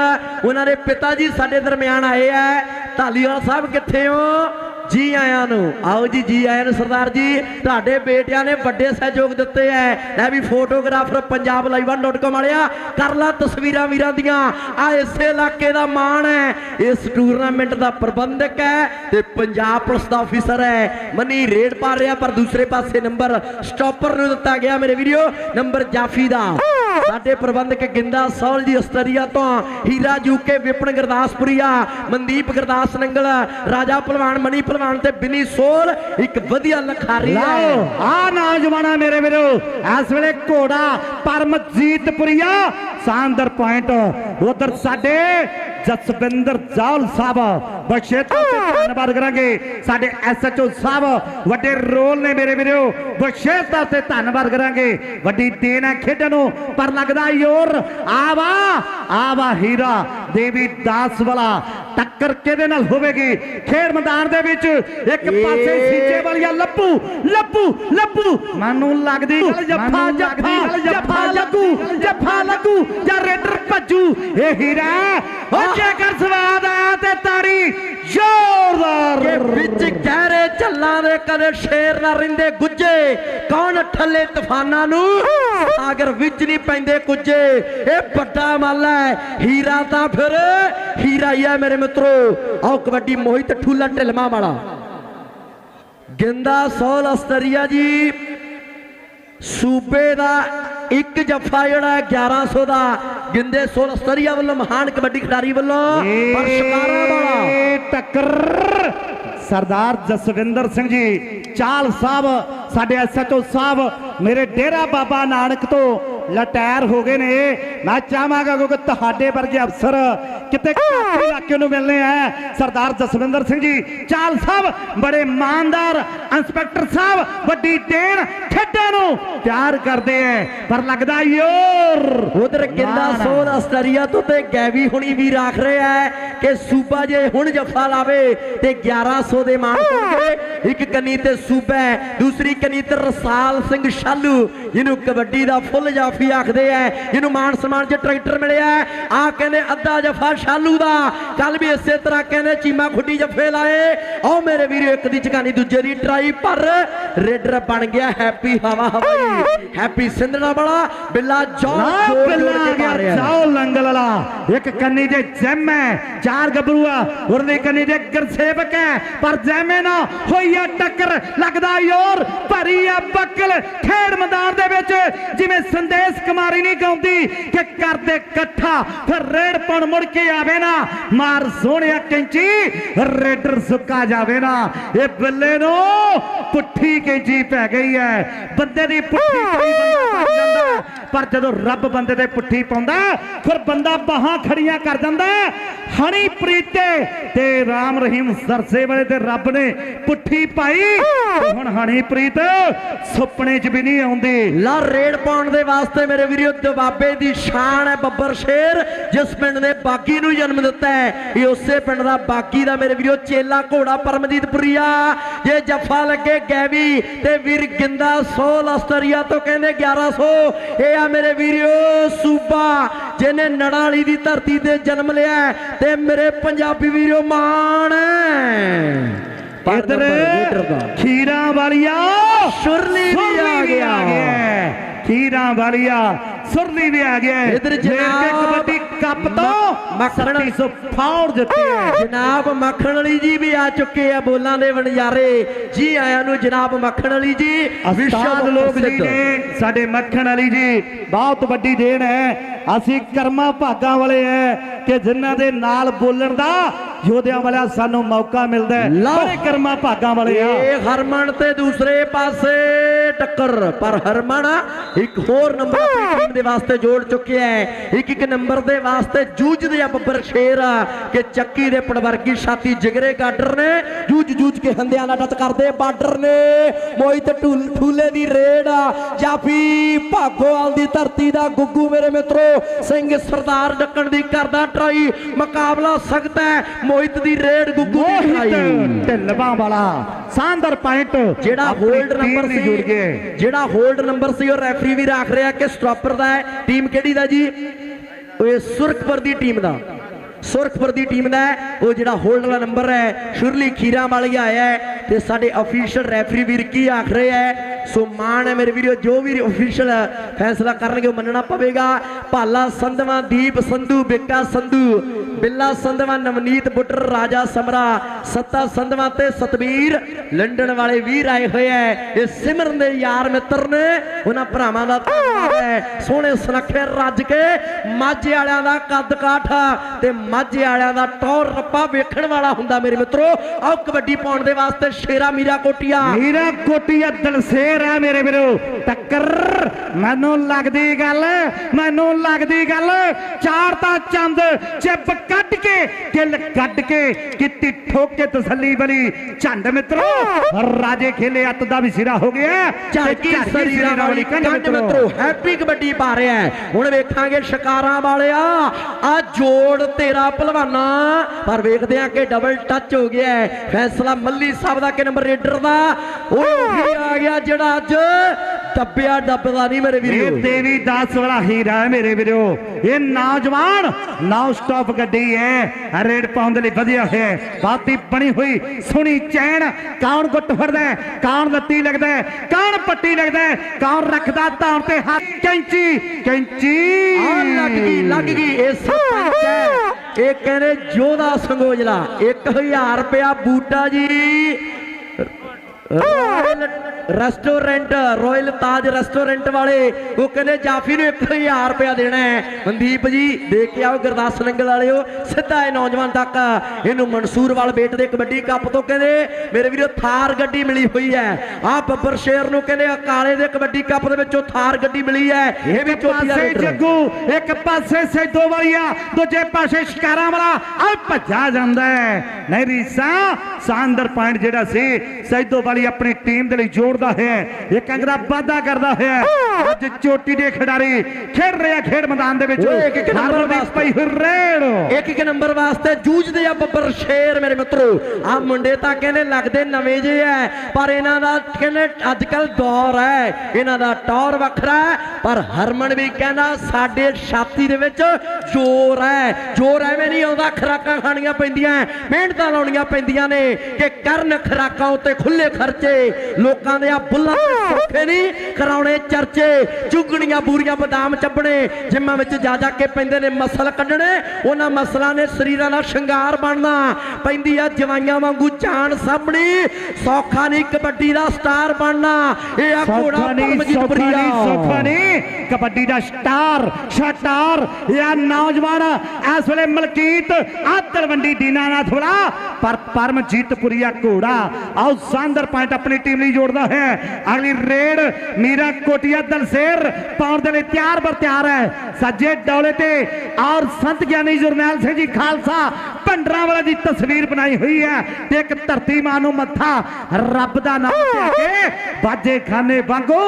ਉਹਨਾਂ ਦੇ ਪਿਤਾ ਜੀ ਸਾਡੇ ਦਰਮਿਆਨ ਆਏ ਆ। ਧਾਲੀਵਾਲ ਸਾਹਿਬ ਕਿੱਥੇ ਹੋ? ਜੀ ਆਇਆਂ ਨੂੰ। ਆਓ ਜੀ ਜੀ ਆਇਆਂ ਨੂੰ ਸਰਦਾਰ ਜੀ, ਤੁਹਾਡੇ ਬੇਟਿਆਂ ਨੇ ਵੱਡੇ ਸਹਿਯੋਗ ਦਿੱਤੇ ਐ। ਲੈ ਵੀ ਫੋਟੋਗ੍ਰਾਫਰ ਪੰਜਾਬ ਲਾਈਵ.com ਵਾਲਿਆ। ਕਰ ਲਾ ਤਸਵੀਰਾਂ ਵੀਰਾਂ ਦੀਆਂ। ਆ ਇਸੇ ਇਲਾਕੇ ਦਾ ਮਾਣ ਹੈ ਇਸ ਟੂਰਨਾਮੈਂਟ ਦਾ ਪ੍ਰਬੰਧਕ ਹੈ ਤੇ ਪੰਜਾਬ ਪੁਲਿਸ ਦਾ ਅਫੀਸਰ ਹੈ ਮਨੀ ਰੇਡ ਪਾ ਰਿਹਾ, ਪਰ ਦੂਸਰੇ ਪਾਸੇ ਨੰਬਰ ਸਟਾਪਰ ਨੂੰ ਦਿੱਤਾ ਗਿਆ ਮੇਰੇ ਵੀਡੀਓ ਨੰਬਰ ਜਾਫੀ ਦਾ। ਸਾਡੇ ਪ੍ਰਬੰਧਕ ਗਿੰਦਾ ਸੌਲ ਜੀ ਅਸਟਰੀਆ ਤੋਂ। ਹੀਰਾ ਜੂਕੇ ਵਿਪਨ ਗੁਰਦਾਸਪੁਰੀਆ, ਮਨਦੀਪ ਗੁਰਦਾਸ ਨੰਗਲ, ਰਾਜਾ ਪਹਿਲਵਾਨ ਮਨੀ ਪਹਿਲਵਾਨ ਤੇ ਬਿਨੀ ਸੋਲ ਇੱਕ ਵਧੀਆ ਲਖਾਰੀ ਹੈ। ਲਓ ਆ ਨੌਜਵਾਨਾ ਮੇਰੇ ਵੀਰੋ। ਇਸ ਵੇਲੇ ਘੋੜਾ ਪਰਮਜੀਤ ਪੁਰੀਆ ਸਾਂਦਰ ਪੁਆਇੰਟ ਉਧਰ ਸਾਡੇ ਜਸਵਿੰਦਰ ਜਾਲ ਸਾਹਿਬ ਬਖਸ਼ੇਤਾ ਤੇ ਧੰਨਵਾਦ ਕਰਾਂਗੇ। ਸਾਡੇ ਐਸਐਚਓ ਸਾਹਿਬ ਵੱਡੇ ਰੋਲ ਨੇ ਮੇਰੇ ਵੀਰੋ। ਬਖਸ਼ੇਤਾ ਤੇ ਧੰਨਵਾਦ ਕਰਾਂਗੇ। ਵੱਡੀ ਦੇਣ ਹੈ ਖੇਡਾਂ ਨੂੰ ਪਰ ਲੱਗਦਾ ਯੋਰ ਆਵਾ ਆਵਾ ਹੀਰਾ ਦੇਵੀ ਦਾਸ ਵਾਲਾ। ਟੱਕਰ ਕਿਹਦੇ ਨਾਲ ਹੋਵੇਗੀ? ਖੇਡ ਮੈਦਾਨ ਦੇ ਵਿੱਚ ਇੱਕ ਪਾਸੇ ਸੀਜੇ ਵਾਲੀਆ ਲੱਪੂ ਲੱਪੂ ਲੱਪੂ ਮੈਨੂੰ ਲੱਗਦੀ ਜੱਫਾ ਜੱਫਾ ਜੱਫਾ ਲੱਗੂ ਜੱਫਾ ਲੱਗੂ ਜਾਂ ਰੇਡਰ ਭੱਜੂ। ਇਹ ਹੀਰਾ ਹੋ। ਜੇਕਰ ਸਵਾਦ ਆਇਆ ਤੇ ਤਾੜੀ ਜ਼ੋਰਦਾਰ। ਕਿ ਵਿੱਚ ਗਹਿਰੇ ਝੱਲਾਂ ਦੇ ਕਦੇ ਸ਼ੇਰ ਨਾ ਰਹਿੰਦੇ ਗੁੱਜੇ ਕੌਣ ਠੱਲੇ ਤੂਫਾਨਾਂ ਨੂੰ? ਸਾਗਰ ਵਿੱਚ ਨਹੀਂ ਪੈਂਦੇ ਕੁੱਜੇ। ਇਹ ਵੱਡਾ ਮੱਲ ਹੈ। ਹੀਰਾ ਤਾਂ ਫਿਰ ਹੀਰਾ ਹੀ ਹੈ ਮੇਰੇ ਮਿੱਤਰੋ। ਆਓ ਕਬੱਡੀ ਮੋਹਿਤ ਠੂਲਾ ਢਿਲਮਾ ਵਾਲਾ। ਗਿੰਦਾ ਸੋਲ ਅਸਤਰੀਆ ਜੀ, ਸੂਬੇ ਦਾ ਇੱਕ ਜੱਫਾ ਜਿਹੜਾ ਹੈ 1100 ਦਾ। ਗਿੰਦੇ ਸੋਲ ਅਸਤਰੀਆ ਵੱਲੋਂ, ਮਹਾਨ ਕਬੱਡੀ ਖਿਡਾਰੀ ਵੱਲੋਂ, ਪਰ ਸ਼ਿਕਾਰਾ ਵਾਲਾ। ਟੱਕਰ। ਸਰਦਾਰ ਜਸਵਿੰਦਰ ਸਿੰਘ ਜੀ, ਚਾਲ ਸਾਹਿਬ, ਸਾਡੇ ਐਸਐਚਓ ਸਾਹਿਬ, ਮੇਰੇ ਡੇਰਾ ਬਾਬਾ ਨਾਨਕ ਤੋਂ ਲਟਾਇਰ ਹੋ ਗਏ ਨੇ। ਮੈਂ ਚਾਹਾਂਗਾ ਕਿ ਤੁਹਾਡੇ ਵਰਗੇ ਅਫਸਰ ਕਿਤੇ ਇਲਾਕੇ ਨੂੰ ਮਿਲਨੇ ਆ। ਸਰਦਾਰ ਜਸਵਿੰਦਰ ਸਿੰਘ ਜੀ ਚਾਲ ਸਾਹਿਬ ਬੜੇ ਇਮਾਨਦਾਰ ਇੰਸਪੈਕਟਰ ਸਾਹਿਬ ਵੱਡੀ ਦੇਣ ਖੇਡਾਂ ਨੂੰ ਤਿਆਰ ਕਰਦੇ ਐ। ਪਰ ਲੱਗਦਾ ਯੋਰ। ਉਧਰ ਕਿੰਦਾ ਸੋਨ ਅਸਤਰੀਆ ਤੋਂ ਤੇ ਗੈਵੀ ਹੁਣੀ ਵੀ ਰੱਖ ਰਿਹਾ ਹੈ ਕਿ ਸੂਬਾ ਜੇ ਹੁਣ ਜੱਫਾ ਲਾਵੇ ਤੇ 1100 ਦੇ ਮਾਨ ਹੋਣਗੇ। ਇੱਕ ਕੰਨੀ ਤੇ ਸੂਬਾ ਦੂਸਰੀ ਕੰਨੀ ਤੇ ਰਸਾਲ ਸਿੰਘ ਸ਼ਾਲੂ ਜਿਹਨੂੰ ਕਬੱਡੀ ਦਾ ਫੁੱਲ ਜਾਫੀ ਆਖਦੇ ਐ, ਜਿਹਨੂੰ ਮਾਨ ਸਨਮਾਨ 'ਚ ਟਰੈਕਟਰ ਮਿਲਿਆ ਆ ਕਹਿੰਦੇ ਅੱਧਾ ਜੱਫਾ ਸ਼ਾਲੂ ਦਾ। ਕੱਲ ਵੀ ਇਸੇ ਤਰ੍ਹਾਂ ਕਹਿੰਦੇ ਚੀਮਾ ਖੁੱਡੀ ਜੱਫੇ ਲਾਏ। ਆਓ ਮੇਰੇ ਵੀਰੋ ਇੱਕ ਦੀ ਚਕਾਨੀ ਦੂਜੇ ਦੀ ਟਰਾਈ ਪਰ ਰੇਡਰ ਬਣ ਗਿਆ ਹੈਪੀ ਹਵਾ ਹਵਾਈ। ਹੈਪੀ ਸਿੰਧਣਾ ਵਾਲਾ ਬਿੱਲਾ ਜੋਰ ਜੋਰ ਕੇ ਮਾਰ ਰਿਹਾ। ਲੰਗਲ ਵਾਲਾ। ਇੱਕ ਕੰਨੀ ਦੇ ਜੈਮ ਹੈ ਚਾਰ ਗੱਭਰੂਆ ਉਰਲੀ ਕੰਨੀ ਦੇ ਗਰਸੇਵਕ ਹੈ ਪਰ ਜੈਮੇ ਨਾ ਹੋਈ ਆ ਟੱਕਰ ਲੱਗਦਾ ਯੋਰ ਭਰੀ ਆ ਬੱਕਲ। ਖੇਡ ਮੈਦਾਨ ਦੇ ਵਿੱਚ ਜਿਵੇਂ ਸੰਦੇਸ਼ ਕੁਮਾਰੀ ਨਹੀਂ ਗਾਉਂਦੀ ਕਿ ਕਰਦੇ ਇਕੱਠਾ ਫਿਰ ਰੇਡ ਪਣ ਮੁੜ ਕੇ ਆਵੇ ਨਾ। ਮਾਰ ਸੋਹਣਿਆ ਕੈਂਚੀ ਰੇਡਰ ਸੁੱਕਾ ਜਾਵੇ ਨਾ। ਇਹ ਬੱਲੇ ਨੂੰ ਪੁੱਠੀ ਕੈਂਚੀ ਪੈ ਗਈ ਹੈ ਬੰਦੇ ਦੀ ਪੁੱਠੀ ਕਈ ਬੰਦਾ ਕਰ ਜਾਂਦਾ। ਪਰ ਜਦੋਂ ਰੱਬ ਬੰਦੇ ਤੇ ਪੁੱਠੀ ਪਾਉਂਦਾ ਫਿਰ ਬੰਦਾ ਬਾਹਾਂ ਖੜੀਆਂ ਕਰ ਜਾਂਦਾ। ਹਣੀ ਪ੍ਰੀਤੇ ਤੇ ਰਾਮ ਰਹੀਮ ਸਰਸੇ ਵਾਲੇ ਤੇ ਰੱਬ ਨੇ ਪੁੱਠੀ ਪਾਈ। ਹੁਣ ਹਣੀ ਪ੍ਰੀਤ ਸੁਪਨੇ 'ਚ ਵੀ ਨਹੀਂ ਆਉਂਦੀ। ਲਾ ਰੇਡ ਪਾਉਣ ਦੇ ਵਾਸਤੇ ਮੇਰੇ ਵੀਰੋ ਦਬਾਬੇ ਦੀ ਸ਼ਾਨ ਹੈ ਬੱਬਰ ਸ਼ੇਰ। ਜਿਸ ਪਿੰਡ ਨੇ ਬਾਗੀ ਨੂੰ ਜਨਮ ਦਿੱਤਾ ਹੈ ਇਹ ਉਸੇ ਪਿੰਡ ਦਾ ਬਾਗੀ ਦਾ ਮੇਰੇ ਵੀਰੋ ਚੇਲਾ ਘੋੜਾ ਪਰਮਜੀਤ ਪੁਰੀਆ। ਜੇ ਜੱਫਾ ਲੱਗੇ ਗੈਵੀ ਤੇ ਵੀਰ ਗਿੰਦਾ ਸੋਲ ਅਸਤਰੀਆ ਤੋਂ ਕਹਿੰਦੇ 1100 ਇਹ ਆ ਮੇਰੇ ਵੀਰੋ ਸੂਬਾ ਜਿਹਨੇ ਨੜਾਂ ਵਾਲੀ ਦੀ ਧਰਤੀ ਤੇ ਜਨਮ ਲਿਆ ਤੇ ਮੇਰੇ ਪੰਜਾਬੀ ਵੀਰੋ ਮਾਣ ਇਧਰ ਖੀਰਾਂ ਵਾਲੀਆ ਸੁਰਲੀ ਵੀ ਆ ਗਿਆ। ਖੀਰਾਂ ਵਾਲੀਆ ਸੁਰਲੀ ਵੀ ਆ ਗਿਆ ਇੱਧਰ ਜਨਾਬ ਕਬੱਡੀ ਕੱਪ ਤੋਂ ਮੱਖਣ- 3600 ਫੌੜ ਜਿੱਤੀ ਹੈ ਜਨਾਬ ਮੱਖਣ ਵਾਲੀ ਜੀ ਵੀ ਆ ਚੁੱਕੇ ਆ ਬੋਲਾਂ ਦੇ ਵਣਜਾਰੇ। ਜੀ ਆਇਆਂ ਨੂੰ ਜਨਾਬ ਮੱਖਣ ਵਾਲੀ ਜੀ ਉਸਤਾਦ ਲੋਕ ਜੀ। ਨੇ ਸਾਡੇ ਮੱਖਣ ਵਾਲੀ ਜੀ ਬਹੁਤ ਵੱਡੀ ਦੇਣ ਹੈ ਅਸੀਂ ਕਰਮਾਂ ਭਾਗਾਂ ਵਾਲੇ ਐ ਕਿ ਜਿਨ੍ਹਾਂ ਦੇ ਨਾਲ ਬੋਲਣ ਦਾ ਯੋਧਿਆਂ ਵਾਲਾ ਸਾਨੂੰ ਮੌਕਾ ਮਿਲਦਾ ਹੈ। ਬੜੇ ਕਰਮਾਂ ਭਾਗਾਂ ਵਾਲੇ ਆ। ਇਹ ਹਰਮਨ ਤੇ ਦੂਸਰੇ ਪਾਸੇ। ਟੱਕਰ ਪਰ ਹਰਮਨ ਇੱਕ ਹੋਰ ਨੰਬਰ ਆਪਣੀ ਟੀਮ ਦੇ ਵਾਸਤੇ ਜੋੜ ਚੁੱਕਿਆ ਹੈ ਇੱਕ ਇੱਕ ਨੰਬਰ ਦੇ ਵਾਸਤੇ ਜੂਝਦੇ ਆ ਬੱਬਰ ਸ਼ੇਰ ਕਿ ਚੱਕੀ ਦੇ ਪੜਵਰਗੀ ਛਾਤੀ ਜਿਗਰੇ ਗਾਡਰ ਨੇ ਜੂਝ ਜੂਝ ਕੇ ਹੰਦਿਆਂ ਨਾਲ ਟੱਚ ਕਰਦੇ ਬਾਰਡਰ ਨੇ ਮੋਹਿਤ ਢੂਲ ਠੂਲੇ ਦੀ ਰੇਡ ਜਾਫੀ ਭਾਗੋਵਾਲ ਦੀ ਧਰਤੀ ਦਾ ਗੁੱਗੂ ਮੇਰੇ ਮਿੱਤਰੋ ਸਿੰਘ ਸਰਦਾਰ ਡੱਕਣ ਦੀ ਕਰਦਾ ਟਰਾਈ ਮੁਕਾਬਲਾ ਸਖਤ ਹੈ ਮੋਹਿਤ ਦੀ ਰੇਡ ਗੁੱਗੂ ਦੀ ਟਰਾਈ ਢਿੱਲਵਾਂ ਵਾਲਾ ਸ਼ਾਨਦਾਰ ਪੁਆਇੰਟ ਜਿਹੜਾ ਹੋਲਡ ਨੰਬਰ ਸੀ ਜੁੜ ਗਏ ਜਿਹੜਾ ਹੋਲਡ ਨੰਬਰ ਸੀ ਉਹ ਰੈਫਰੀ ਵੀ ਰੱਖ ਰਿਹਾ ਕਿ ਸਟਾਪਰ ਦਾ ਹੈ। ਟੀਮ ਕਿਹੜੀ ਦਾ ਜੀ? ਇਹ ਸੁਰਖਪੁਰ ਦੀ ਟੀਮ ਦਾ। ਸੁਰਖਪੁਰ ਦੀ ਟੀਮ ਦਾ ਉਹ ਜਿਹੜਾ ਹੋਲਡ ਵਾਲਾ ਨੰਬਰ ਹੈ, ਸ਼ੁਰਲੀ ਖੀਰਾ ਵਾਲੀ ਆਇਆ ਹੈ ਤੇ ਸਾਡੇ ਅਫੀਸ਼ੀਅਲ ਰੈਫਰੀ ਵੀਰ ਕੀ ਆਖ ਰਹੇ ਹੈ? ਸੋ ਮਾਣ ਹੈ ਮੇਰੇ ਵੀਡੀਓ ਜੋ ਵੀ ਅਫੀਸ਼ੀਅਲ ਫੈਸਲਾ ਕਰਨਗੇ ਉਹ ਮੰਨਣਾ ਪਵੇਗਾ। ਭਾਲਾ ਸੰਧਵਾ, ਦੀਪ ਸੰਧੂ ਬਿੱਕਾ ਸੰਧੂ ਬਿੱਲਾ ਸੰਧਵਾ, ਨਵਨੀਤ ਬੁੱਟਰ, ਰਾਜਾ ਸਮਰਾ, ਸੱਤਾ ਸੰਧਵਾ ਤੇ ਸਤਬੀਰ ਲੰਡਨ ਵਾਲੇ ਵੀਰ ਆਏ ਹੋਏ ਐ। ਇਹ ਸਿਮਰਨ ਦੇ ਯਾਰ ਮਿੱਤਰ ਨੇ, ਉਹਨਾਂ ਭਰਾਵਾਂ ਦਾ ਧੰਨਵਾਦ ਹੈ ਸੋਹਣੇ ਸੁਨੱਖੇ ਰੱਜ ਕੇ ਮਾਝੇ ਵਾਲਿਆਂ ਦਾ ਕੱਦ ਕਾਠ ਤੇ ਮਾਝੇ ਵਾਲਿਆਂ ਦਾ ਟੌਰ ਰੱਪਾ ਵੇਖਣ ਵਾਲਾ ਹੁੰਦਾ ਮੇਰੇ ਮਿੱਤਰੋ। ਆਓ ਕਬੱਡੀ ਪਾਉਣ ਦੇ ਵਾਸਤੇ ਸ਼ੇਰਾ ਮੀਰਾ ਕੋਟੀਆ। ਹੀਰਾ ਕੋਟੀਆ ਦਲਸੇਰ ਆ ਮੇਰੇ ਵੀਰੋ। ਟੱਕਰ, ਮੈਨੂੰ ਲੱਗਦੀ ਗੱਲ, ਮੈਨੂੰ ਲੱਗਦੀ ਗੱਲ। ਚਾਰ ਤਾਂ ਚੰਦ, ਚਿਪ ਕੱਢ ਕੇ ਕਿੱਲ ਕੱਢ ਕੇ ਕਿੱਤੀ ਠੋਕ ਤਸੱਲੀ ਬਲੀ ਝੰਡ ਮਿੱਤਰੋ। ਰਾਜੇ ਖੇਲੇ ਅੱਤ ਦਾ ਵੀ ਸਿਰਾ ਹੋ ਗਿਆ ਝਾਕੀ ਸਰੀਰਾਂ ਵਾਲੀ ਕੰਨ ਮਿੱਤਰੋ। ਹੈਪੀ ਕਬੱਡੀ ਪਾ ਰਿਹਾ। ਹੁਣ ਵੇਖਾਂਗੇ ਸ਼ਿਕਾਰਾਂ ਵਾਲਿਆ ਆ ਜੋੜ ਤੇਰਾ ਭਲਵਾਨਾ। ਪਰ ਵੇਖਦੇ ਆ ਕਿ ਡਬਲ ਟੱਚ ਹੋ ਗਿਆ। ਫੈਸਲਾ ਮੱਲੀ ਸਾਹਿਬ ਦਾ ਕਿ ਨੰਬਰ ਰੇਡਰ ਦਾ। ਉਹ ਵੀ ਆ ਗਿਆ ਜਿਹੜਾ ਅੱਜ ਦੱਬਿਆ ਡੱਬਦਾ ਨਹੀਂ ਮੇਰੇ ਇਹ ਵੀਰੋ ਦੇਵੀ ਦਾਸ ਵਾਲਾ ਹੀਰਾ ਹੈ ਮੇਰੇ ਵੀਰੋ। ਇਹ ਨੌਜਵਾਨ ਨਾਉ ਸਟਾਪ ਗੱਡੀ ਹੈ। ਰੇਡ ਪਾਉਣ ਦੇ ਲਈ ਵਧੀਆ ਹੈ। ਬਾਤੀ ਬਣੀ ਹੋਈ ਸੁਣੀ ਚੈਨ। ਕੌਣ ਗੁੱਟ ਫੜਦਾ? ਕੌਣ ਲੱਤੀ ਲੱਗਦਾ? ਕੌਣ ਪੱਟੀ ਲੱਗਦਾ? ਕੌਣ ਰੱਖਦਾ ਧੌਣ ਤੇ ਹੱਥ? ਕੈਂਚੀ ਕੈਂਚੀ। ਆ ਲੱਗ ਗਈ ਲੱਗ ਗਈ। ਇਹ ਸਰਪੰਚ ਹੈ। ਇਹ ਕਹਿੰਦੇ ਜੋਧਾ ਸੰਗੋਜਲਾ। 1000 ਰੁਪਿਆ ਬੂਟਾ ਜੀ। ਰੈਸਟੋਰੈਂਟ ਰਾਇਲ ਤਾਜ ਰੈਸਟੋਰੈਂਟ ਵਾਲੇ ਉਹ ਕਹਿੰਦੇ ਜਾਫੀ ਨੂੰ 1000 ਰੁਪਿਆ ਦੇਣਾ ਹੈ। ਮਨਦੀਪ ਜੀ ਦੇ ਕੇ ਆਓ ਗੁਰਦਾਸ ਨੰਗਲ ਵਾਲਿਓ ਸਿੱਧਾ ਇਹ ਨੌਜਵਾਨ ਤੱਕ ਇਹਨੂੰ ਮਨਸੂਰਵਾਲ ਬੇਟ ਦੇ ਕਬੱਡੀ ਕੱਪ ਤੋਂ ਕਹਿੰਦੇ ਮੇਰੇ ਵੀਰੋ ਥਾਰ ਗੱਡੀ ਮਿਲੀ ਹੋਈ ਹੈ। ਆ ਬੱਬਰ ਸ਼ੇਰ ਨੂੰ ਕਹਿੰਦੇ ਕਾਲੇ ਦੇ ਕਬੱਡੀ ਕੱਪ ਦੇ ਵਿੱਚੋਂ ਥਾਰ ਗੱਡੀ ਮਿਲੀ ਹੈ। ਇਹ ਵੀ ਚੋਟੀ ਦਾ। ਜੱਗੂ ਇੱਕ ਪਾਸੇ ਸੈਦੋ ਵਾਲੀਆ ਦੂਜੇ ਪਾਸੇ ਸ਼ਿਕਾਰਾਂ ਵਾਲਾ। ਆ ਭੱਜਾ ਜਾਂਦਾ ਹੈ। ਨਹੀਂ ਰੀਸਾ ਸ਼ਾਨਦਾਰ ਪੁਆਇੰਟ ਜਿਹੜਾ ਸੀ ਸੈਦੋ ਵਾਲੀ ਆਪਣੀ ਟੀਮ ਦੇ ਲਈ ਜੋੜਦਾ ਹੈ। ਇਹ ਅੰਗਰਾ ਵਾਧਾ ਕਰਦਾ ਹੈ। ਅੱਜ ਚੋਟੀ ਦੇ ਖਿਡਾਰੀ ਖੇਡ ਰਿਹਾ ਖੇਡ ਮੈਦਾਨ ਦੇ ਵਿੱਚ। ਇੱਕ ਇੱਕ ਨੰਬਰ ਵਾਸਤੇ। ਰੇਡ। ਇੱਕ ਇੱਕ ਨੰਬਰ ਵਾਸਤੇ ਜੂਝਦੇ ਆ ਬੱਬਰ ਸ਼ੇਰ ਮੇਰੇ ਮਿੱਤਰੋ। ਆ ਮੁੰਡੇ ਤਾਂ ਕਹਿੰਦੇ ਲੱਗਦੇ ਨਵੇਂ ਜੇ ਐ ਪਰ ਇਹਨਾਂ ਦਾ ਕਹਿੰਦੇ ਅੱਜ ਕੱਲ ਦੌਰ ਹੈ ਇਹਨਾਂ ਦਾ ਟੌਰ ਵੱਖਰਾ ਪਰ ਹਰਮਨ ਵੀ ਕਹਿੰਦਾ ਸਾਡੇ ਛਾਤੀ ਦੇ ਵਿੱਚ ਜ਼ੋਰ ਹੈ ਜ਼ੋਰ ਐਵੇਂ ਨਹੀਂ ਆਉਂਦਾ ਖਰਾਕਾਂ ਖਾਣੀਆਂ ਪੈਂਦੀਆਂ ਮਿਹਨਤਾਂ ਲਾਉਣੀਆਂ ਪੈਂਦੀਆਂ ਨੇ ਕਿ ਕਰਨ ਖਰਾਕਾਂ ਉੱਤੇ ਖੁੱਲੇ ਖਰਚੇ। ਲੋਕਾਂ ਦੇ ਆ ਬੁੱਲਾਂ ਸੌਖੇ ਨਹੀਂ ਕਰਾਉਣੇ ਚਰਚੇ। ਚੁਗਣੀਆਂ ਬੂਰੀਆਂ ਬਦਾਮ ਚੱਬਣੇ ਜਿੰਮਾਂ ਵਿੱਚ ਜਾ ਜਾ ਕੇ ਪੈਂਦੇ ਨੇ ਮਸਲ ਕੱਢਣੇ ਉਹਨਾਂ ਮਸਲਾਂ ਨੇ ਸਰੀਰਾਂ ਦਾ ਸ਼ਿੰਗਾਰ ਬਣਨਾ। ਪੈਂਦੀ ਆ ਜਵਾਈਆਂ ਵਾਂਗੂ ਜਾਨ ਸਾਹਮਣੀ ਸੌਖਾ ਨਹੀਂ ਕਬੱਡੀ ਦਾ ਸਟਾਰ ਬਣਨਾ। ਇਹ ਆ ਘੋੜਾ ਸੌਖਾ ਨਹੀਂ ਪਰਮਜੀਤ ਸੌਖਾ ਨਹੀਂ ਸੌਖਾ ਨਹੀਂ ਕਬੱਡੀ ਦਾ ਸਟਾਰ ਸ਼ਟਾਰ। ਇਹ ਨੌਜਵਾਨ ਇਸ ਵੇਲੇ ਮਲਕੀਤ ਆ ਤਲਵੰਡੀ ਦੀਨਾਨਾਥ ਵਾਲਾ ਪਰ ਪਰਮਜੀਤਪੁਰੀਆ ਘੋੜਾ ਆਓ ਸ਼ਾਨਦਾਰ ਪੁਆਇੰਟ ਆਪਣੀ ਟੀਮ ਲਈ ਜੋੜਦਾ ਹੈ। ਅਗਲੀ ਰੇਡ ਮੀਰਾ ਕੋਟੀਆ ਦਲਸੇਰ ਪਾਉਣ ਦੇ ਲਈ ਤਿਆਰ ਬਰ ਤਿਆਰ ਹੈ। ਸੱਜੇ ਡੌਲੇ ਤੇ ਔਰ ਸੰਤ ਗਿਆਨੀ ਜਰਨੈਲ ਸਿੰਘ ਜੀ ਖਾਲਸਾ ਭੰਡਰਾਂ ਵਾਲਾ ਦੀ ਤਸਵੀਰ ਬਣਾਈ ਹੋਈ ਹੈ ਤੇ ਇੱਕ ਧਰਤੀ ਮਾਂ ਨੂੰ ਮੱਥਾ ਰੱਬ ਦਾ ਨਾਮ ਤੇ ਕੇ ਬਾਜੇ ਖਾਨੇ ਵਾਂਗੂ